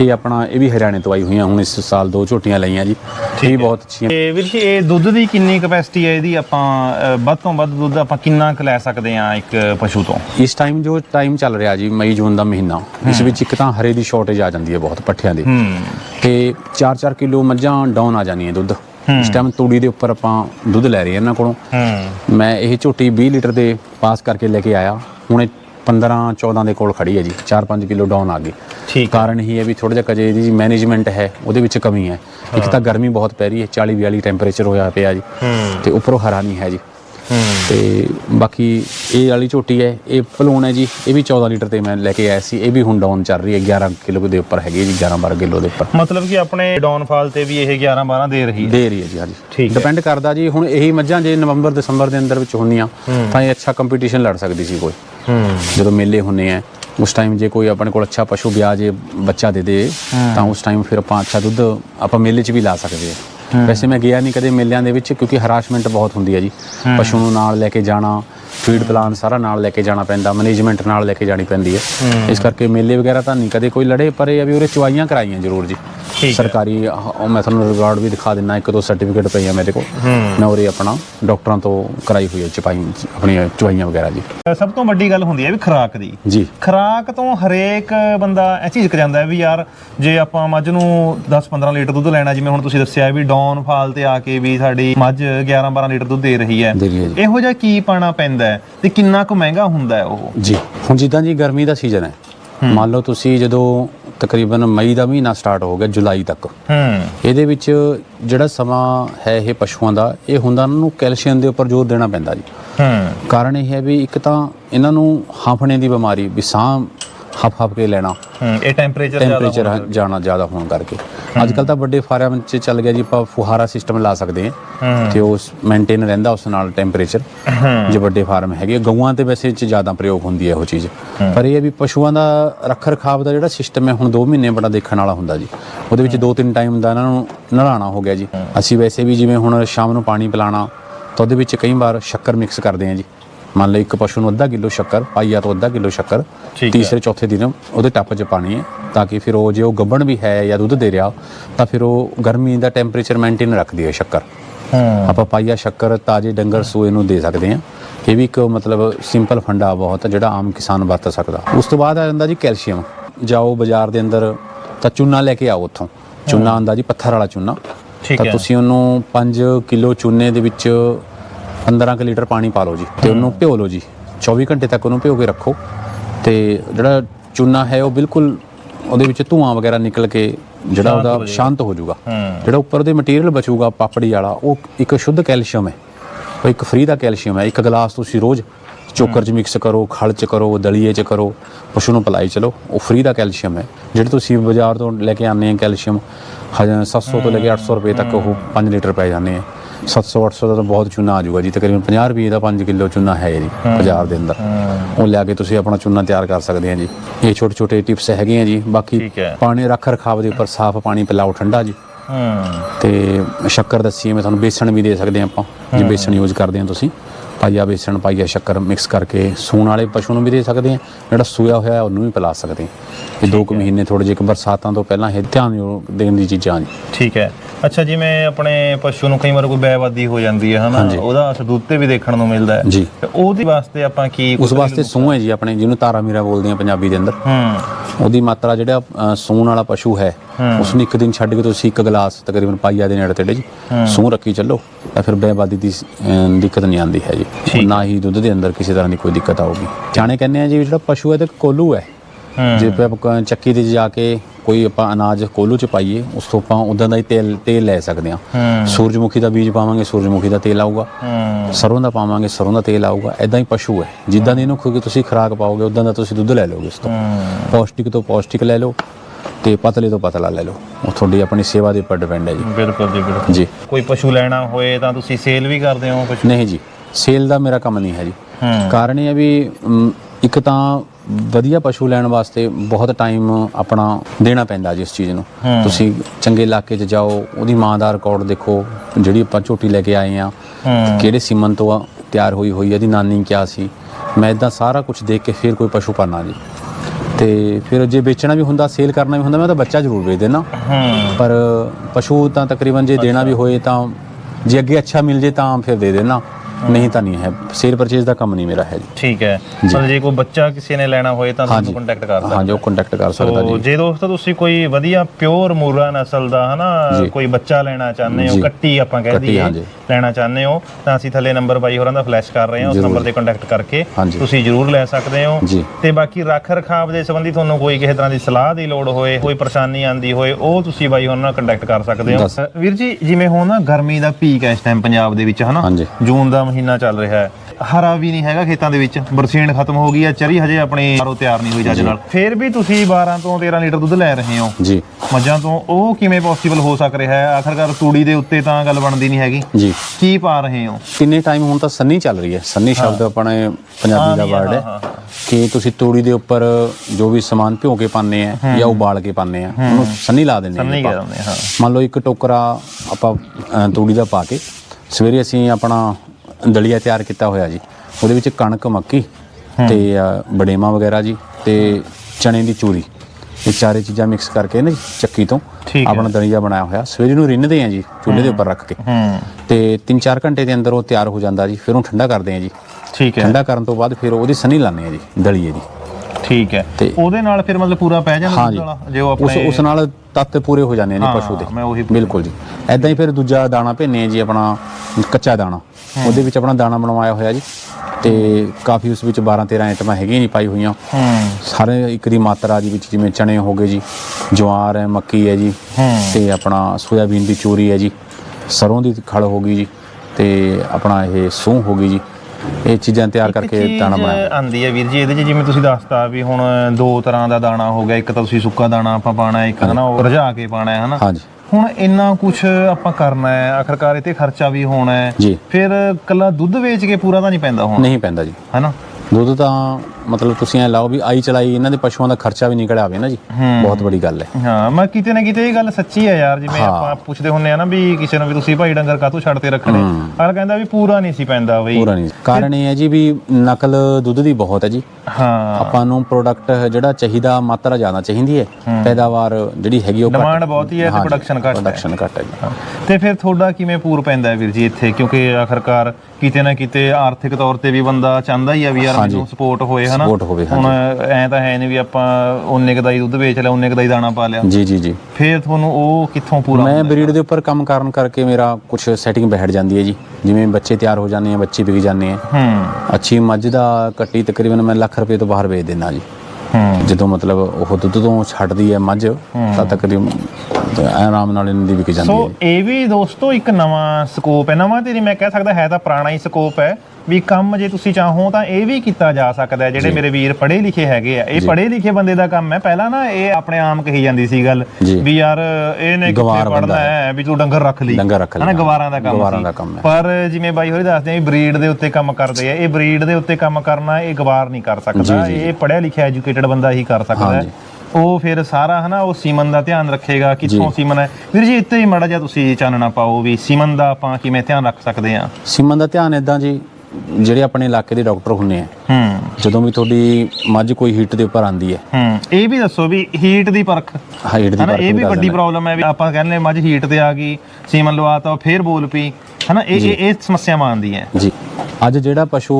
Speaker 2: ਇਹ ਆਪਣਾ ਇਹ ਵੀ ਹਰਿਆਣੇ ਤੋਂ ਆਈ ਹੋਈਆਂ ਹੁਣ ਇਸ ਸਾਲ ਦੋ ਝੋਟੀਆਂ ਲਈਆਂ ਜੀ। ਇਹ ਬਹੁਤ ਅੱਛੀਆਂ।
Speaker 1: ਤੇ ਵੀਰ ਜੀ ਇਹ ਦੁੱਧ ਦੀ ਕਿੰਨੀ ਕਪੈਸਿਟੀ ਹੈ ਇਹਦੀ? ਆਪਾਂ ਵੱਧ ਤੋਂ ਵੱਧ ਦੁੱਧ ਆਪਾਂ ਕਿੰਨਾ ਕੁ ਲੈ ਸਕਦੇ ਹਾਂ ਇੱਕ ਪਸ਼ੂ ਤੋਂ?
Speaker 2: ਇਸ ਟਾਈਮ ਜੋ ਟਾਈਮ ਚੱਲ ਰਿਹਾ ਜੀ ਮਈ ਜੂਨ ਦਾ ਮਹੀਨਾ ਇਸ ਵਿੱਚ ਇੱਕ ਤਾਂ ਹਰੇ ਦੀ ਸ਼ਾਰਟੇਜ ਆ ਜਾਂਦੀ ਹੈ ਬਹੁਤ ਪੱਠਿਆਂ ਦੀ। ਤੇ 4-4 ਕਿਲੋ ਮੱਝਾਂ ਡਾਊਨ ਆ ਜਾਂਦੀਆਂ ਦੁੱਧ। ਇਸ ਟਾਈਮ ਤੂੜੀ ਦੇ ਉੱਪਰ ਆਪਾਂ ਦੁੱਧ ਲੈ ਰਹੇ ਇਹਨਾਂ ਕੋਲੋਂ। ਮੈਂ ਇਹ ਝੋਟੀ 20 ਲੀਟਰ ਦੇ ਪਾਸ ਕਰਕੇ ਲੈ ਕੇ ਆਇਆ। ਹੁਣ ਇਹ 15 14 ਦੇ ਕੋਲ ਖੜੀ ਹੈ ਜੀ 4-5 ਕਿਲੋ ਡਾਊਨ ਆ ਗਈ।
Speaker 1: ਠੀਕ
Speaker 2: ਕਾਰਨ ਹੀ ਹੈ ਵੀ ਥੋੜਾ ਜਿਹਾ ਕਜੇ ਦੀ ਮੈਨੇਜਮੈਂਟ ਹੈ ਉਹਦੇ ਵਿੱਚ ਕਮੀ ਹੈ। ਇੱਕ ਤਾਂ ਗਰਮੀ ਬਹੁਤ ਪੈ ਰਹੀ ਹੈ 40 42 ਟੈਂਪਰੇਚਰ ਹੋਇਆ ਪਿਆ ਜੀ। ਤੇ ਉੱਪਰੋਂ ਹਰਾ ਨਹੀਂ ਹੈ ਜੀ। ਤੇ ਬਾਕੀ ਇਹ ਵਾਲੀ ਝੋਟੀ ਹੈ ਇਹ ਭਲੂਣ ਹੈ ਜੀ ਇਹ ਵੀ 14 ਲੀਟਰ ਤੇ ਮੈਂ ਲੈ ਕੇ ਆਇਆ ਸੀ ਇਹ ਵੀ ਹੁਣ ਡਾਊਨ ਚੱਲ ਰਹੀ ਹੈ 11 ਕਿਲੋ ਦੇ ਉੱਪਰ ਹੈਗੀ ਜੀ 11 12 ਕਿਲੋ ਦੇ ਉੱਪਰ।
Speaker 1: ਮਤਲਬ ਕਿ ਆਪਣੇ ਡਾਊਨਫਾਲ ਤੇ ਵੀ ਇਹ 11 12 ਦੇ ਰਹੀ ਹੈ।
Speaker 2: ਦੇ ਰਹੀ ਹੈ ਜੀ ਹਾਂਜੀ।
Speaker 1: ਠੀਕ।
Speaker 2: ਡਿਪੈਂਡ ਕਰਦਾ ਜੀ ਹੁਣ ਇਹੀ ਮੱਝਾਂ ਜੇ ਨਵੰਬਰ ਦਸੰਬਰ ਦੇ ਅੰਦਰ ਵਿੱਚ ਹੁੰਦੀਆਂ ਤਾਂ ਇਹ ਅੱਛਾ ਕੰਪੀਟੀਸ਼ਨ ਲੜ ਸਕਦੀ ਸੀ ਕੋਈ।
Speaker 1: ਹੂੰ।
Speaker 2: ਜਦੋਂ ਮੇਲੇ ਹੁੰਨੇ ਆ ਉਸ ਟਾਈਮ ਜੇ ਕੋਈ ਆਪਣੇ ਕੋਲ ਅੱਛਾ ਪਸ਼ੂ ਵਿਆਹ ਜੇ ਬੱਚਾ ਦੇ ਦੇ ਤਾਂ ਉਸ ਟਾਈਮ ਫਿਰ ਆਪਾਂ ਅੱਛਾ ਦੁੱਧ ਆਪਾਂ ਮੇਲੇ 'ਚ ਵੀ ਲਾ ਸਕਦੇ ਆ ਵੈਸੇ ਮੈਂ ਗਿਆ ਨਹੀਂ ਕਦੇ ਮੇਲਿਆਂ ਦੇ ਵਿੱਚ ਕਿਉਂਕਿ ਹਰਾਸਮੈਂਟ ਬਹੁਤ ਹੁੰਦੀ ਹੈ ਜੀ ਪਸ਼ੂ ਨੂੰ ਨਾਲ ਲੈ ਕੇ ਜਾਣਾ ਫੀਡ ਪਲਾਨ ਸਾਰਾ ਨਾਲ ਲੈ ਕੇ ਜਾਣਾ ਪੈਂਦਾ ਮੈਨੇਜਮੈਂਟ ਨਾਲ ਲੈ ਕੇ ਜਾਣੀ ਪੈਂਦੀ ਹੈ ਇਸ ਕਰਕੇ ਮੇਲੇ ਵਗੈਰਾ ਤਾਂ ਨਹੀਂ ਕਦੇ ਕੋਈ ਲੜੇ ਪਰ ਇਹ ਆ ਵੀ ਉਹਦੇ ਚੁਆਈਆਂ ਕਰਾਈਆਂ ਜ਼ਰੂਰ ਜੀ
Speaker 1: ਹੈ।
Speaker 2: ਸਰਕਾਰੀ ਉਹ ਮੈਂ ਤੁਹਾਨੂੰ ਰਿਕਾਰਡ ਵੀ ਦਿਖਾ ਦਿੰਦਾ ਇੱਕ ਦੋ ਸਰਟੀਫਿਕੇਟ ਪਈ ਆ ਮੇਰੇ ਕੋਲ। ਮੈਂ ਉਰੇ ਆਪਣਾ ਡਾਕਟਰਾਂ ਤੋਂ ਕਰਾਈ ਹੋਈ ਹੈ ਚਪਾਈ ਆਪਣੀਆਂ ਚੁਆਈਆਂ ਵਗੈਰਾ ਜੀ।
Speaker 1: ਸਭ ਤੋਂ ਵੱਡੀ ਗੱਲ ਹੁੰਦੀ ਹੈ ਵੀ ਖੁਰਾਕ ਦੀ।
Speaker 2: ਜੀ।
Speaker 1: ਖੁਰਾਕ ਤੋਂ ਹਰੇਕ ਬੰਦਾ ਇਹ ਝਿਜਕ ਜਾਂਦਾ ਹੈ ਵੀ ਯਾਰ ਜੇ ਆਪਾਂ ਮੱਝ ਨੂੰ 10-15 ਲੀਟਰ ਦੁੱਧ ਲੈਣਾ ਜਿਵੇਂ ਹੁਣ ਤੁਸੀਂ ਦੱਸਿਆ ਵੀ ਡੌਨ ਫਾਲ ਤੇ ਆ ਕੇ ਵੀ ਸਾਡੀ ਮੱਝ 11-12 ਲੀਟਰ ਦੁੱਧ ਦੇ ਰਹੀ ਹੈ। ਇਹੋ ਜਿਹਾ ਕੀ ਪਾਣਾ ਪੈਂਦਾ ਤੇ ਕਿੰਨਾ ਕੁ ਮਹਿੰਗਾ ਹੁੰਦਾ ਹੈ ਉਹ?
Speaker 2: ਜੀ। ਹੁਣ ਜਿੱਦਾਂ ਜੀ ਗਰਮੀ ਦਾ ਸੀਜ਼ਨ ਹੈ। ਮੰਨ ਲਓ ਤੁਸੀਂ ਜਦੋਂ ਤਕਰੀਬਨ ਮਈ ਦਾ ਮਹੀਨਾ ਸਟਾਰਟ ਹੋ ਗਿਆ ਜੁਲਾਈ ਤੱਕ।
Speaker 1: ਹੂੰ।
Speaker 2: ਇਹਦੇ ਵਿੱਚ ਜਿਹੜਾ ਸਮਾਂ ਹੈ ਇਹ ਪਸ਼ੂਆਂ ਦਾ ਇਹ ਹੁੰਦਾ ਇਹਨਾਂ ਨੂੰ ਕੈਲਸ਼ੀਅਮ ਦੇ ਉੱਪਰ ਜ਼ੋਰ ਦੇਣਾ ਪੈਂਦਾ ਜੀ।
Speaker 1: ਹੂੰ।
Speaker 2: ਕਾਰਨ ਇਹ ਹੈ ਵੀ ਇੱਕ ਤਾਂ ਇਹਨਾਂ ਨੂੰ ਹਾਫਣੇ ਦੀ ਬਿਮਾਰੀ ਵੀ ਸਾਹ ਹਫ ਹਫ ਕੇ ਲੈਣਾ।
Speaker 1: ਹੂੰ ਇਹ ਟੈਂਪਰੇਚਰ ਜ਼ਿਆਦਾ
Speaker 2: ਟੈਂਪਰੇਚਰ ਜਾਣਾ ਜ਼ਿਆਦਾ ਹੋਣ ਕਰਕੇ। ਅੱਜ ਕੱਲ ਤਾਂ ਵੱਡੇ ਫਾਰਮ 'ਚ ਚੱਲ ਗਿਆ ਜੀ ਆਪਾਂ ਫੁਹਾਰਾ ਸਿਸਟਮ ਲਾ ਸਕਦੇ ਹਾਂ। ਤੇ ਉਸ ਮੇਨਟੇਨ ਰਹਿੰਦਾ ਉਸ ਨਾਲ ਟੈਂਪਰੇਚਰ ਜੇ ਵੱਡੇ ਫਾਰਮ ਹੈਗੇ ਆ। ਗਊਆਂ ਤੇ ਵੈਸੇ ਚ ਜ਼ਿਆਦਾ ਪ੍ਰਯੋਗ ਹੁੰਦੀ ਹੈ ਉਹ ਚੀਜ਼। ਪਰ ਇਹ ਹੈ ਵੀ ਪਸ਼ੂਆਂ ਦਾ ਰੱਖ ਰਖਾਵ ਦਾ ਜਿਹੜਾ ਸਿਸਟਮ ਹੈ ਹੁਣ 2 ਮਹੀਨੇ ਬੜਾ ਦੇਖਣ ਵਾਲਾ ਹੁੰਦਾ ਜੀ। ਉਹਦੇ ਵਿੱਚ ਦੋ ਤਿੰਨ ਟਾਈਮ ਦਾ ਇਹਨਾਂ ਨੂੰ ਨਲਾਣਾ ਹੋ ਗਿਆ ਜੀ। ਅਸੀਂ ਵੈਸੇ ਵੀ ਜਿਵੇਂ ਹੁਣ ਸ਼ਾਮ ਨੂੰ ਪਾਣੀ ਪਿਲਾਣਾ ਤਾਂ ਉਹਦੇ ਵਿੱਚ ਕਈ ਵਾਰ ਸ਼ੱਕਰ ਮਿਕਸ ਕਰਦੇ ਹਾਂ ਜੀ। ਮੰਨ ਲਓ ਇੱਕ ਪਸ਼ੂ ਨੂੰ ਅੱਧਾ ਕਿਲੋ ਸ਼ੱਕਰ ਪਾਈਆ ਤੋਂ ਅੱਧਾ ਕਿਲੋ ਸ਼ੱਕਰ
Speaker 1: ਠੀਕ ਹੈ।
Speaker 2: ਤੀਸਰੇ ਚੌਥੇ ਦਿਨ ਉਹਦੇ ਟੱਪ 'ਚ ਪਾਣੀ ਹੈ ਤਾਂ ਕਿ ਫਿਰ ਉਹ ਜੇ ਉਹ ਗੱਭਣ ਵੀ ਹੈ ਜਾਂ ਦੁੱਧ ਦੇ ਰਿਹਾ ਤਾਂ ਫਿਰ ਉਹ ਗਰਮੀ ਦਾ ਟੈਂਪਰੇਚਰ ਮੇਨਟੇਨ ਰੱਖਦੀ ਹੈ ਸ਼ੱਕਰ।
Speaker 1: ਹੂੰ।
Speaker 2: ਆਪਾਂ ਪਾਈਆ ਸ਼ੱਕਰ ਤਾਜ਼ੇ ਡੰਗਰ ਸੂਏ ਨੂੰ ਦੇ ਸਕਦੇ ਹਾਂ। ਇਹ ਵੀ ਇੱਕ ਮਤਲਬ ਸਿੰਪਲ ਫੰਡਾ ਬਹੁਤ ਜਿਹੜਾ ਆਮ ਕਿਸਾਨ ਵਰਤ ਸਕਦਾ। ਉਸ ਤੋਂ ਬਾਅਦ ਆ ਜਾਂਦਾ ਜੀ ਕੈਲਸ਼ੀਅਮ। ਜਾਓ ਬਾਜ਼ਾਰ ਦੇ ਅੰਦਰ ਤਾਂ ਚੂਨਾ ਲੈ ਕੇ ਆਓ ਉੱਥੋਂ। ਚੂਨਾ ਆਂਦਾ ਜੀ ਪੱਥਰ ਵਾਲਾ ਚੂਨਾ।
Speaker 1: ਠੀਕ
Speaker 2: ਤਾਂ
Speaker 1: ਹੈ।
Speaker 2: ਤੁਸੀਂ ਉਹਨੂੰ 5 ਕਿਲੋ ਚੂਨੇ ਦੇ ਵਿੱਚ 15 ਕੁ ਲੀਟਰ ਪਾਣੀ ਪਾ ਲਓ ਜੀ ਤੇ ਉਹਨੂੰ ਭਿਓ ਲਓ ਜੀ। 24 ਘੰਟੇ ਤੱਕ ਉਹਨੂੰ ਭਿਓ ਕੇ ਰੱਖੋ। ਤੇ ਜਿਹੜਾ ਚੂਨਾ ਹੈ ਉਹ ਬਿਲਕੁਲ ਉਹਦੇ ਵਿੱਚ ਧੂਆਂ ਵਗੈਰਾ ਨਿਕਲ ਕੇ ਜਿਹੜਾ ਉਹਦਾ ਸ਼ਾਂਤ ਹੋ ਜਾਊਗਾ। ਜਿਹੜਾ ਉੱਪਰ ਦੇ ਮਟੀਰੀਅਲ ਬਚੂਗਾ ਪਾਪੜੀ ਵਾਲਾ ਉਹ ਇੱਕ ਸ਼ੁੱਧ ਕੈਲਸ਼ੀਅਮ ਹੈ। ਉਹ ਇੱਕ ਫ੍ਰੀ ਦਾ ਕੈਲਸ਼ੀਅਮ ਹੈ। ਇੱਕ ਗਲਾਸ ਤੁਸੀਂ ਰੋਜ਼ ਚੋਕਰ 'ਚ ਮਿਕਸ ਕਰੋ ਖਲ 'ਚ ਕਰੋ ਦਲੀਏ 'ਚ ਕਰੋ ਪਸ਼ੂ ਨੂੰ ਪਿਲਾਈ ਚਲੋ। ਉਹ ਫ੍ਰੀ ਦਾ ਕੈਲਸ਼ੀਅਮ ਹੈ। ਜਿਹੜੇ ਤੁਸੀਂ ਬਾਜ਼ਾਰ ਤੋਂ ਲੈ ਕੇ ਆਉਂਦੇ ਆ ਕੈਲਸ਼ੀਅਮ ਹਜ਼ਾਰ 700 ਤੋਂ ਲੈ ਕੇ 800 ਰੁਪਏ ਤੱਕ ਉਹ 5 ਲੀਟਰ ਪੈ ਜਾਂਦੇ ਆ। 700 800 ਦਾ ਤਾਂ ਬਹੁਤ ਚੂਨਾ ਆ ਜਾਊਗਾ ਜੀ। ਤਕਰੀਬਨ 50 ਰੁਪਏ ਦਾ 5 ਕਿਲੋ ਚੂਨਾ ਹੈ ਜੀ ਬਾਜ਼ਾਰ ਦੇ ਅੰਦਰ। ਉਹ ਲਿਆ ਕੇ ਤੁਸੀਂ ਆਪਣਾ ਚੂਨਾ ਤਿਆਰ ਕਰ ਸਕਦੇ ਆ ਜੀ। ਇਹ ਛੋਟੇ ਛੋਟੇ ਟਿਪਸ ਹੈਗੇ ਆ ਜੀ। ਬਾਕੀ। ਪਾਣੀ ਰੱਖ ਰਖਾਵ ਦੇ ਉੱਪਰ ਸਾਫ਼ ਪਾਣੀ ਪਿਲਾਓ ਠੰਡਾ ਜੀ। ਤੇ ਸ਼ੱਕਰ ਦੱਸੀ ਮੈਂ ਤੁਹਾਨੂੰ ਬੇਸਣ ਵੀ ਦੇ ਸਕਦੇ ਹਾਂ ਆਪਾਂ ਜੇ ਬੇਸਣ ਯੂਜ਼ ਕਰਦੇ ਹਾਂ ਤੁਸੀਂ। ਪਾਈਆ ਬੇਸਣ ਪਾਈਆ ਸ਼ੱਕਰ ਮਿਕਸ ਕਰਕੇ ਸੂਣ ਵਾਲੇ ਪਸ਼ੂ ਨੂੰ ਵੀ ਦੇ ਸਕਦੇ ਹਾਂ ਜਿਹੜਾ ਸੂਇਆ ਹੋਇਆ ਉਹਨੂੰ ਵੀ ਪਿਲਾ ਸਕਦੇ ਹਾਂ ਇਹ ਦੋ ਕੁ ਮਹੀਨੇ ਥੋੜੇ ਜਿਹੇ ਕੁ ਬਰਸਾਤਾਂ ਤੋਂ ਪਹਿਲਾਂ ਇਹ ਧਿਆਨ ਦੇਣ ਦੀ ਚੀਜ਼ਾਂ ਜੀ।
Speaker 1: ਠੀਕ ਹੈ। ਅੱਛਾ ਜਿਵੇਂ ਆਪਣੇ ਪਸ਼ੂ ਨੂੰ ਕਈ ਵਾਰ ਕੋਈ ਬੈਵਾਦੀ ਹੋ ਜਾਂਦੀ ਹੈ ਹਨਾ? ਉਹਦਾ ਦੁੱਧ ਤੇ ਵੀ ਦੇਖਣ ਨੂੰ ਮਿਲਦਾ ਹੈ।
Speaker 2: ਜੀ।
Speaker 1: ਤੇ ਉਹਦੇ ਵਾਸਤੇ ਆਪਾਂ ਕੀ
Speaker 2: ਉਸ ਵਾਸਤੇ ਸੂਹ ਹੈ ਜੀ ਆਪਣੇ ਜਿਹਨੂੰ ਤਾਰਾ ਮੀਰਾ ਬੋਲਦੇ ਆ ਪੰਜਾਬੀ ਦੇ ਅੰਦਰ।
Speaker 1: ਹੂੰ।
Speaker 2: ਉਹਦੀ ਮਾਤਰਾ ਜਿਹੜਾ ਸੂਣ ਵਾਲਾ ਪਸ਼ੂ ਹੈ ਉਸ ਨੂੰ ਇੱਕ ਦਿਨ ਛੱਡ ਕੇ ਤੁਸੀਂ ਇੱਕ ਗਲਾਸ ਤਕਰੀਬਨ ਪਾਈਆ ਦੇ ਨੇੜੇ ਤੇੜੇ ਜੀ। ਸੂਹ ਰੱਖੀ ਚੱਲੋ ਤਾਂ ਫਿਰ ਬੇਬਾਦੀ ਦੀ ਦਿੱਕਤ ਨਹੀਂ ਆਉਂਦੀ ਹੈ ਜੀ। ਨਾ ਹੀ ਦੁੱਧ ਦੇ ਅੰਦਰ ਕਿਸੇ ਤਰ੍ਹਾਂ ਦੀ ਕੋਈ ਦਿੱਕਤ ਆਊਗੀ। ਚਾਣੇ ਕਹਿੰਦੇ ਆ ਜੀ ਜਿਹੜਾ ਪਸ਼ੂ ਹੈ ਤੇ ਕੋਲੂ ਹੂੰ ਜੇ ਆਪਾਂ ਚੱਕੀ ਤੇ ਜਾ ਕੇ ਕੋਈ ਆਪਾਂ ਅਨਾਜ ਕੋਲੂ ਚ ਪਾਈਏ ਉਸ ਤੋਂ ਆਪਾਂ ਉਦਾਂ ਦਾ ਹੀ ਤੇਲ ਤੇਲ ਲੈ ਸਕਦੇ ਹੂੰ। ਸੂਰਜਮੁਖੀ ਦਾ ਬੀਜ ਪਾਵਾਂਗੇ ਸੂਰਜਮੁਖੀ ਦਾ ਤੇਲ ਆਊਗਾ। ਸਰੋਂ ਦਾ ਪਾਵਾਂਗੇ ਸਰੋਂ ਦਾ ਤੇਲ ਆਊਗਾ। ਐਦਾਂ ਹੀ ਪਸ਼ੂ ਹੈ। ਜਿੱਦਾਂ ਦੀ ਇਹਨੂੰ ਖੁ- ਤੁਸੀਂ ਖੁਰਾਕ ਪਾਓਗੇ ਉਦਾਂ ਦਾ ਤੁਸੀਂ ਦੁੱਧ ਲੈ ਲਓਗੇ ਇਸ ਤੋਂ। ਪੌਸ਼ਟਿਕ ਤੋਂ ਪੌਸ਼ਟਿਕ ਲੈ ਲਓ ਤੇ ਪਤਲੇ ਤੋਂ ਪਤਲਾ ਲੈ ਲਓ। ਉਹ ਤੁਹਾਡੀ ਆਪਣੀ ਸੇਵਾ ਦੇ ਉੱਪਰ ਡਿਪੈਂਡ ਹੈ ਜੀ।
Speaker 1: ਬਿਲਕੁਲ ਜੀ ਬਿਲਕੁਲ।
Speaker 2: ਜੀ।
Speaker 1: ਕੋਈ ਪਸ਼ੂ ਲੈਣਾ ਹੋਏ ਤਾਂ ਤੁਸੀਂ ਸੇਲ ਵੀ ਕਰਦੇ ਹੋ ਪਸ਼ੂ
Speaker 2: ਨਹੀਂ ਜੀ। ਸੇਲ ਦਾ ਮੇਰਾ ਕੰਮ ਨਹੀਂ ਹੈ ਜੀ। ਕਾਰਨ ਇਹ ਹੈ ਵੀ ਇੱਕ ਤਾਂ ਵਧੀਆ ਪਸ਼ੂ ਲੈਣ ਵਾਸਤੇ ਬਹੁਤ ਟਾਈਮ ਆਪਣਾ ਦੇਣਾ ਪੈਂਦਾ ਜੀ ਇਸ ਚੀਜ਼ ਨੂੰ। ਤੁਸੀਂ ਚੰਗੇ ਇਲਾਕੇ 'ਚ ਜਾਓ ਉਹਦੀ ਮਾਂ ਦਾ ਰਿਕਾਰਡ ਦੇਖੋ ਜਿਹੜੀ ਆਪਾਂ ਝੋਟੀ ਲੈ ਕੇ ਆਏ ਆ ਕਿਹੜੇ ਸੀਮਨ ਤੋਂ ਤਿਆਰ ਹੋਈ ਹੋਈ ਹੈ ਇਹਦੀ ਨਾਨੀ ਕਿਆ ਸੀ। ਮੈਂ ਇਦਾਂ ਸਾਰਾ ਕੁਝ ਦੇਖ ਕੇ ਫਿਰ ਕੋਈ ਪਸ਼ੂ ਪਾਣਾ ਜੀ। ਤੇ ਫਿਰ ਜੇ ਵੇਚਣਾ ਵੀ ਹੁੰਦਾ ਸੇਲ ਕਰਨਾ ਵੀ ਹੁੰਦਾ ਮੈਂ ਤਾਂ ਬੱਚਾ ਜ਼ਰੂਰ ਵੇਚ ਦੇਣਾ ਪਰ ਪਸ਼ੂ ਤਾਂ ਤਕਰੀਬਨ ਜੇ ਦੇਣਾ ਵੀ ਹੋਏ ਤਾਂ ਜੇ ਅੱਗੇ ਅੱਛਾ ਮਿਲ ਜੇ ਤਾਂ ਫਿਰ ਦੇ ਦੇਣਾ ਨਹੀਂ ਤਾਂ ਨਹੀਂ ਹੈ ਸੇਲ ਪਰਚੇਜ਼ ਦਾ ਕੰਮ ਨਹੀਂ ਮੇਰਾ ਹੈ ਜੀ
Speaker 1: ਠੀਕ ਹੈ ਮਤਲਬ ਜੇ ਕੋਈ ਬੱਚਾ ਕਿਸੇ ਨੇ ਲੈਣਾ ਹੋਏ ਤਾਂ ਤੁਹਾਨੂੰ ਕੰਟੈਕਟ ਕਰ ਸਕਦਾ
Speaker 2: ਹਾਂ ਜੋ ਕੰਟੈਕਟ ਕਰ ਸਕਦਾ ਜੀ
Speaker 1: ਜੇ ਦੋਸਤੋ ਤੁਸੀਂ ਕੋਈ ਵਧੀਆ ਪਿਓਰ ਮੂਰਾ ਨਸਲ ਦਾ ਹਨਾ। ਕੋਈ ਬੱਚਾ ਲੈਣਾ ਚਾਹੁੰਦੇ ਹੋ। ਕੱਟੀ ਆਪਾਂ ਕਹਿ ਦਈਏ। ਲੈਣਾ ਚਾਹੁੰਦੇ ਹੋ ਤਾਂ ਅਸੀਂ ਥੱਲੇ ਨੰਬਰ ਬਾਈ ਹੋਰਾਂ ਦਾ ਫਲੈਸ਼ ਕਰ ਰਹੇ ਹਾਂ ਉਸ ਨੰਬਰ। ਤੇ ਕੰਟੈਕਟ ਕਰਕੇ। ਤੁਸੀਂ ਜਰੂਰ ਲੈ ਸਕਦੇ ਹੋ। ਤੇ ਬਾਕੀ ਰੱਖ ਰਖਾਵ ਦੇ ਸੰਬੰਧੀ ਤੁਹਾਨੂੰ ਕੋਈ ਕਿਸੇ ਤਰ੍ਹਾਂ ਦੀ ਸਲਾਹ ਦੀ ਲੋੜ ਹੋਏ ਕੋਈ ਪਰੇਸ਼ਾਨੀ ਆਂਦੀ ਹੋਏ ਉਹ ਤੁਸੀਂ ਬਾਈ ਹੋਰਾਂ ਨਾਲ ਕੰਟੈਕਟ ਕਰ ਸਕਦੇ ਹੋ। ਵੀਰ ਜੀ ਜਿਵੇਂ ਹੁਣ ਨਾ ਗਰਮੀ ਦਾ ਪੀਕ ਹੈ ਇਸ ਟਾਈਮ ਪੰਜਾਬ ਦੇ ਵਿੱਚ ਹਨਾ। ਜੂਨ ਦਾ ਮਹੀਨਾ ਚੱਲ ਰਿਹਾ ਹੈ। ਹਰਾ ਵੀ ਨਹੀਂ ਹੈਗਾ ਖੇਤਾਂ ਦੇ ਵਿੱਚ। ਬਰਸੀਨ ਖਤਮ ਹੋ ਗਈ ਆ ਚਰੀ ਹਜੇ ਆਪਣੀ ਮਾਰੋ ਤਿਆਰ ਨਹੀਂ ਹੋਈ ਜੱਜ ਨਾਲ। ਫਿਰ ਵੀ ਤੁਸੀਂ 12 ਤੋਂ 13 ਲੀਟਰ ਦੁੱਧ ਲੈ ਰਹੇ ਹੋ।
Speaker 2: ਜੀ।
Speaker 1: ਮੱਝਾਂ ਤੋਂ ਉਹ ਕਿਵੇਂ ਪੋਸੀਬਲ ਹੋ ਸਕ ਰਿਹਾ ਹੈ? ਆਖਰਕਾਰ ਤੂੜੀ ਦੇ ਉੱਤੇ ਤਾਂ ਗੱਲ ਬਣਦੀ ਨਹੀਂ ਹੈਗੀ।
Speaker 2: ਜੀ।
Speaker 1: ਕੀ ਪਾ ਰਹੇ ਹੋ?
Speaker 2: ਕਿੰਨੇ ਟਾਈਮ ਹੁਣ ਤਾਂ ਸੰਨੀ ਚੱਲ ਰਹੀ ਹੈ? ਸੰਨੀ ਸ਼ਬਦ ਆਪਣੇ ਪੰਜਾਬੀ ਦਾ
Speaker 1: ਹਾਂ,
Speaker 2: ਵਰਡ
Speaker 1: ਹਾਂ,
Speaker 2: ਹੈ
Speaker 1: ਹਾਂ,
Speaker 2: ਕਿ ਤੁਸੀਂ ਤੂੜੀ ਦੇ ਉੱਪਰ ਜੋ ਵੀ ਸਮਾਨ ਭਿਓ ਕੇ ਪਾਉਂਦੇ ਆ ਜਾਂ ਉਬਾਲ ਕੇ ਪਾਉਂਦੇ ਆ ਉਹਨੂੰ ਸੰਨੀ ਲਾ ਦਿੰਦੇ
Speaker 1: ਸੰਨੀ
Speaker 2: ਆਪਾਂ।
Speaker 1: ਕਹਿ ਦਿੰਦੇ ਹਾਂ।
Speaker 2: ਮੰਨ ਲਓ ਇੱਕ ਟੋਕਰਾ ਆਪਾਂ ਤੂੜੀ ਦਾ ਪਾ ਕੇ ਸਵੇਰੇ ਅਸੀਂ ਆਪਣਾ ਦਲੀਆ ਤਿਆਰ ਕੀਤਾ ਹੋਇਆ ਜੀ। ਉਹਦੇ ਵਿੱਚ ਕਣਕ ਮੱਕੀ ਤੇ ਬੜੇਮਾ ਵਗੈਰਾ ਜੀ ਤੇ ਚਣੇ ਦੀ ਚੂਰੀ। ਇਹ ਚਾਰੇ ਚੀਜ਼ਾਂ ਮਿਕਸ ਕਰਕੇ ਨਾ ਜੀ, ਚੱਕੀ ਤੋਂ। ਆਪਣਾ ਦਲੀਆ ਬਣਾਇਆ ਹੋਇਆ। ਸਵੇਰੇ ਨੂੰ ਰਿੰਨਦੇ ਆ ਜੀ ਚੁੱਲ੍ਹੇ ਦੇ ਉੱਪਰ ਰੱਖ ਕੇ। ਤੇ 3-4 ਘੰਟੇ ਦੇ ਅੰਦਰ ਉਹ ਤਿਆਰ ਹੋ ਜਾਂਦਾ ਜੀ ਫਿਰ ਉਹਨੂੰ ਠੰਡਾ ਕਰਦੇ ਆ ਜੀ।
Speaker 1: ਠੀਕ ਹੈ।
Speaker 2: ਠੰਡਾ ਕਰਨ ਤੋਂ ਬਾਅਦ ਫਿਰ ਉਹਦੀ ਸਨੀ ਲਾਉਂਦੇ ਆ ਜੀ ਦਲੀਏ ਦੀ।
Speaker 1: ਠੀਕ ਹੈ।
Speaker 2: ਤੇ-
Speaker 1: ਉਹਦੇ ਨਾਲ ਫਿਰ ਮਤਲਬ ਪੂਰਾ ਪੈ ਜਾਂਦਾ ਦੁੱਧ
Speaker 2: ਜੀ
Speaker 1: ਵਾਲਾ? ਜੇ ਉਹ
Speaker 2: ਉਸ
Speaker 1: ਆਪਣੇ
Speaker 2: ਉਸ ਨਾਲ ਤੱਤ ਪੂਰੇ ਹੋ ਜਾਂਦੇ
Speaker 1: ਹਾਂ,
Speaker 2: ਪਸ਼ੂ ਦੇ।
Speaker 1: ਮੈਂ ਉਹੀ
Speaker 2: ਬਿਲਕੁਲ ਜੀ। ਐਦਾਂ ਹੀ ਫਿਰ ਦੂਜਾ ਦਾਣਾ ਭੇਨੇ ਜੀ ਆਪਣਾ ਕੱਚਾ ਦਾਣਾ। ਉਹਦੇ ਵਿੱਚ ਆਪਣਾ ਦਾਣਾ ਬਣਵਾਇਆ ਹੋਇਆ ਜੀ। ਤੇ ਕਾਫੀ ਉਸ ਵਿੱਚ 12 13 ਆਈਟਮਾਂ ਹੈਗੀਆਂ ਜੀ ਪਾਈ ਹੋਈਆਂ।
Speaker 1: ਹੂੰ।
Speaker 2: ਸਾਰੇ ਇੱਕ ਦੀ ਮਾਤਰਾ ਜੀ ਵਿੱਚ ਜਿਵੇਂ ਚਣੇ ਹੋ ਗਏ ਜੀ ਜਵਾਰ ਹੈ ਮੱਕੀ ਹੈ ਜੀ।
Speaker 1: ਹੂੰ।
Speaker 2: ਤੇ ਆਪਣਾ ਸੋਇਆਬੀਨ ਦੀ ਚੂਰੀ ਹੈ ਜੀ। ਸਰੋਂ ਦੀ ਖਲ ਹੋ ਗਈ ਜੀ। ਤੇ ਆਪਣਾ ਇਹ ਸੂਹ ਹੋ ਗਈ ਜੀ। ਇਹ ਚੀਜ਼ਾਂ ਤਿਆਰ ਕਰਕੇ ਦਾਣਾ ਬਣਾਇਆ।
Speaker 1: ਆਂਦੀ ਹੈ ਵੀਰ ਜੀ ਇਹਦੇ 'ਚ ਜਿਵੇਂ ਤੁਸੀਂ ਦੱਸਤਾ ਵੀ ਹੁਣ ਦੋ ਤਰ੍ਹਾਂ ਦਾ ਦਾਣਾ ਹੋ ਗਿਆ ਇੱਕ ਤਾਂ ਤੁਸੀਂ ਸੁੱਕਾ ਦਾਣਾ ਆਪਾਂ ਪਾਣਾ ਇੱਕ ਹਨਾ ਉਹ ਰਝਾ ਕੇ ਪਾਣਾ ਹੈ ਹਨਾ?
Speaker 2: ਹਾਂਜੀ।
Speaker 1: ਹੁਣ ਇੰਨਾ ਕੁਝ ਆਪਾਂ ਕਰਨਾ ਹੈ ਆਖਰਕਾਰ ਇਹ ਤੇ ਖਰਚਾ ਵੀ ਹੋਣਾ ਹੈ। ਫਿਰ ਕੱਲਾ ਦੁੱਧ ਵੇਚ ਕੇ ਪੂਰਾ ਤਾਂ ਨਹੀਂ ਪੈਂਦਾ ਹੁਣ?
Speaker 2: ਨਹੀਂ ਪੈਂਦਾ ਜੀ।
Speaker 1: ਹਨਾ?
Speaker 2: ਦੁੱਧ ਤਾਂ ਮਤਲਬ ਤੁਸੀਂ ਐ ਲਾਓ ਵੀ ਆਈ ਚਲਾਈ ਇਹਨਾਂ ਦੇ ਪਸ਼ੂਆਂ ਦਾ ਖਰਚਾ ਵੀ ਨਿਕਲ ਆਵੇ ਨਾ ਜੀ। ਬਹੁਤ ਵੱਡੀ ਗੱਲ ਹੈ।
Speaker 1: ਹਾਂ ਮੈਂ ਕਿਤੇ ਨਾ ਕਿਤੇ ਇਹ ਗੱਲ ਸੱਚੀ ਹੈ ਯਾਰ ਜਿਵੇਂ। ਆਪਾਂ ਪੁੱਛਦੇ ਹੁੰਨੇ ਆ ਨਾ ਵੀ ਕਿਸੇ ਨੂੰ ਵੀ ਤੁਸੀਂ ਭਾਈ ਡੰਗਰ ਕਾਹਤੋਂ ਛੱਡ ਤੇ ਰੱਖਣੇ? ਅਗਲਾ ਕਹਿੰਦਾ ਵੀ ਪੂਰਾ ਨਹੀਂ ਸੀ ਪੈਂਦਾ ਬਈ।
Speaker 2: ਪੂਰਾ ਨਹੀਂ ਕਾਰਨ ਇਹ ਹੈ ਜੀ ਵੀ ਨਕਲ ਦੁੱਧ ਦੀ ਬਹੁਤ ਹੈ ਜੀ।
Speaker 1: ਹਾਂ।
Speaker 2: ਆਪਾਂ ਨੂੰ ਪ੍ਰੋਡਕਟ ਜਿਹੜਾ ਚਾਹੀਦਾ ਮਾਤਰਾ ਜ਼ਿਆਦਾ ਚਾਹੀਦੀ ਹੈ। ਪੈਦਾਵਾਰ ਜਿਹੜੀ ਹੈਗੀ ਉਹ
Speaker 1: ਡਿਮਾਂਡ ਬਹੁਤ ਹੀ ਹੈ ਤੇ ਪ੍ਰੋਡਕਸ਼ਨ ਘੱਟ ਹੈ।
Speaker 2: ਪ੍ਰੋਡਕਸ਼ਨ ਘੱਟ ਹੈ ਜੀ।
Speaker 1: ਤੇ ਫਿਰ ਤੁਹਾਡਾ ਕਿਵੇਂ ਪੂਰ ਪੈਂਦਾ ਹੈ ਵੀਰ ਜੀ ਇੱਥੇ? ਕਿਉਂਕਿ ਆਖਰਕਾਰ ਕਿਤੇ ਨਾ ਕਿਤੇ ਆਰਥਿਕ ਤੌਰ ਤੇ ਵੀ ਬੰਦਾ ਚਾਹੁੰਦਾ ਹੀ ਆ ਵੀ ਯਾਰ। ਮੈਨੂੰ ਸਪੋਰਟ ਹੋਏ ਹਨਾ?
Speaker 2: Support ਹੋਵੇ,
Speaker 1: ਹੁਣ ਐ ਤਾਂ ਹੈ ਨਹੀਂ ਵੀ ਆਪਾਂ ਉਹਨੇ ਕੁ ਦਾ ਹੀ ਦੁੱਧ ਵੇਚ ਲਿਆ ਉਹਨੇ ਕੁ ਦਾ ਹੀ ਦਾਣਾ ਪਾ ਲਿਆ।
Speaker 2: ਜੀ ਜੀ ਜੀ।
Speaker 1: ਫਿਰ ਤੁਹਾਨੂੰ ਉਹ ਕਿੱਥੋਂ ਪੂਰਾ
Speaker 2: ਮੈਂ ਬਰੀਡ ਦੇ ਉੱਪਰ ਕੰਮ ਕਰਨ ਕਰਕੇ ਮੇਰਾ ਕੁਝ ਸੈਟਿੰਗ ਬੈਠ ਜਾਂਦੀ ਹੈ ਜੀ। ਜਿਵੇਂ ਬੱਚੇ ਤਿਆਰ ਹੋ ਜਾਂਦੇ ਆ ਬੱਚੇ ਵਿਕ ਜਾਂਦੇ ਆ।
Speaker 1: ਹੂੰ।
Speaker 2: ਅੱਛੀ ਮੱਝ ਦਾ ਕੱਟੀ ਤਕਰੀਬਨ ਮੈਂ ਲੱਖ ਰੁਪਏ ਤੋਂ ਬਾਹਰ ਵੇਚ ਦਿੰਦਾ ਜੀ।
Speaker 1: ਹੂੰ।
Speaker 2: ਜਦੋਂ ਮਤਲਬ ਉਹ ਦੁੱਧ ਤੋਂ ਛੱਡਦੀ ਹੈ ਮੱਝ ਤਾਂ ਤਕਰੀਬਨ ਆਰਾਮ ਨਾਲ ਇਹਨਾਂ ਦੀ ਵਿਕ ਜਾਂਦੀ
Speaker 1: ਸੋ
Speaker 2: ਹੈ।
Speaker 1: ਇਹ ਵੀ ਦੋਸਤੋ ਇੱਕ ਨਵਾਂ ਸਕੋਪ ਹੈ। ਨਵਾਂ ਤੇ ਨਹੀਂ ਮੈਂ ਕਹਿ ਸਕਦਾ ਹੈ ਤਾਂ ਪੁਰਾਣਾ ਹੀ ਸਕੋਪ ਹੈ। ਵੀ ਕੰਮ ਜੇ ਤੁਸੀਂ ਚਾਹੋ ਤਾਂ ਇਹ ਵੀ ਕੀਤਾ ਜਾ ਸਕਦਾ ਹੈ ਜਿਹੜੇ ਮੇਰੇ ਵੀਰ ਪੜ੍ਹੇ ਲਿਖੇ ਹੈਗੇ ਆ। ਇਹ ਪੜ੍ਹੇ ਲਿਖੇ ਬੰਦੇ ਦਾ ਕੰਮ ਹੈ। ਪਹਿਲਾਂ ਨਾ ਇਹ ਆਪਣੇ ਆਮ ਕਹੀ ਜਾਂਦੀ ਸੀ ਗੱਲ
Speaker 2: ਜੀ।
Speaker 1: ਵੀ ਯਾਰ ਇਹਨੇ ਕਿੱਥੇ ਪੜਨਾ ਹੈ ਵੀ ਤੂੰ ਡੰਗਰ ਰੱਖ ਲਈ। ਹਨਾ ਗਵਾਰਾਂ ਦਾ ਕੰਮ
Speaker 2: ਗਵਾਰਾਂ
Speaker 1: ਸੀ।
Speaker 2: ਦਾ ਕੰਮ ਹੈ।
Speaker 1: ਪਰ ਜਿਵੇਂ ਬਾਈ ਹੋਰੀ ਦੱਸਦੇ ਆ ਵੀ ਬਰੀਡ ਦੇ ਉੱਤੇ ਕੰਮ ਕਰਦੇ ਆ। ਇਹ ਬਰੀਡ ਦੇ ਉੱਤੇ ਕੰਮ ਕਰਨਾ ਇਹ ਗਵਾਰ ਨਹੀਂ ਕਰ ਸਕਦਾ।
Speaker 2: ਜੀ, ਜੀ।
Speaker 1: ਇਹ ਪੜ੍ਹਿਆ ਲਿਖਿਆ ਐਜੂਕੇਟਡ ਬੰਦਾ ਹੀ ਕਰ ਸਕਦਾ ਹੈ। ਉਹ ਫਿਰ ਸਾਰਾ ਹਨਾ ਉਹ ਸੀਮਨ ਦਾ ਧਿਆਨ ਰੱਖੇਗਾ ਕਿੱਥੋਂ ਸੀਮਨ ਹੈ। ਵੀਰ ਜੀ ਇੱਥੇ ਹੀ ਮੜਾ ਜਿਹਾ ਤੁਸੀਂ ਚਾਨਣਾ ਪਾਓ ਵੀ ਸੀਮਨ ਦਾ ਆਪਾਂ ਕਿਵੇਂ ਧਿਆਨ ਰੱਖ ਸਕਦੇ ਆ
Speaker 2: ਸੀਮਨ ਦਾ ਧਿਆਨ ਇਦਾਂ ਜੀ ਜਿਹੜੇ ਆਪਣੇ ਇਲਾਕੇ ਦੇ ਡਾਕਟਰ ਹੁੰਨੇ ਆ
Speaker 1: ਹੂੰ।
Speaker 2: ਜਦੋਂ ਵੀ ਤੁਹਾਡੀ ਮੱਝ ਕੋਈ ਹੀਟ ਦੇ ਉੱਪਰ ਆਂਦੀ ਹੈ।
Speaker 1: ਹੂੰ ਇਹ ਵੀ ਦੱਸੋ ਵੀ ਹੀਟ ਦੀ ਪਰਖ।
Speaker 2: ਹਾਈਟ ਦੀ
Speaker 1: ਹਨਾ
Speaker 2: ਪਰਖ
Speaker 1: ਇਹ ਵੀ ਵੱਡੀ। ਪ੍ਰੋਬਲਮ ਹੈ ਵੀ ਆਪਾਂ ਕਹਿੰਦੇ ਮੱਝ ਹੀਟ ਤੇ ਆ ਗਈ ਸੀਮਨ ਲਵਾਤਾ ਫੇਰ ਬੋਲ ਪਈ। ਹਨਾ ਇਹ ਇਹ ਇਹ ਸਮੱਸਿਆਵਾਂ ਆਉਂਦੀਆਂ
Speaker 2: ਜੀ। ਅੱਜ ਜਿਹੜਾ ਪਸ਼ੂ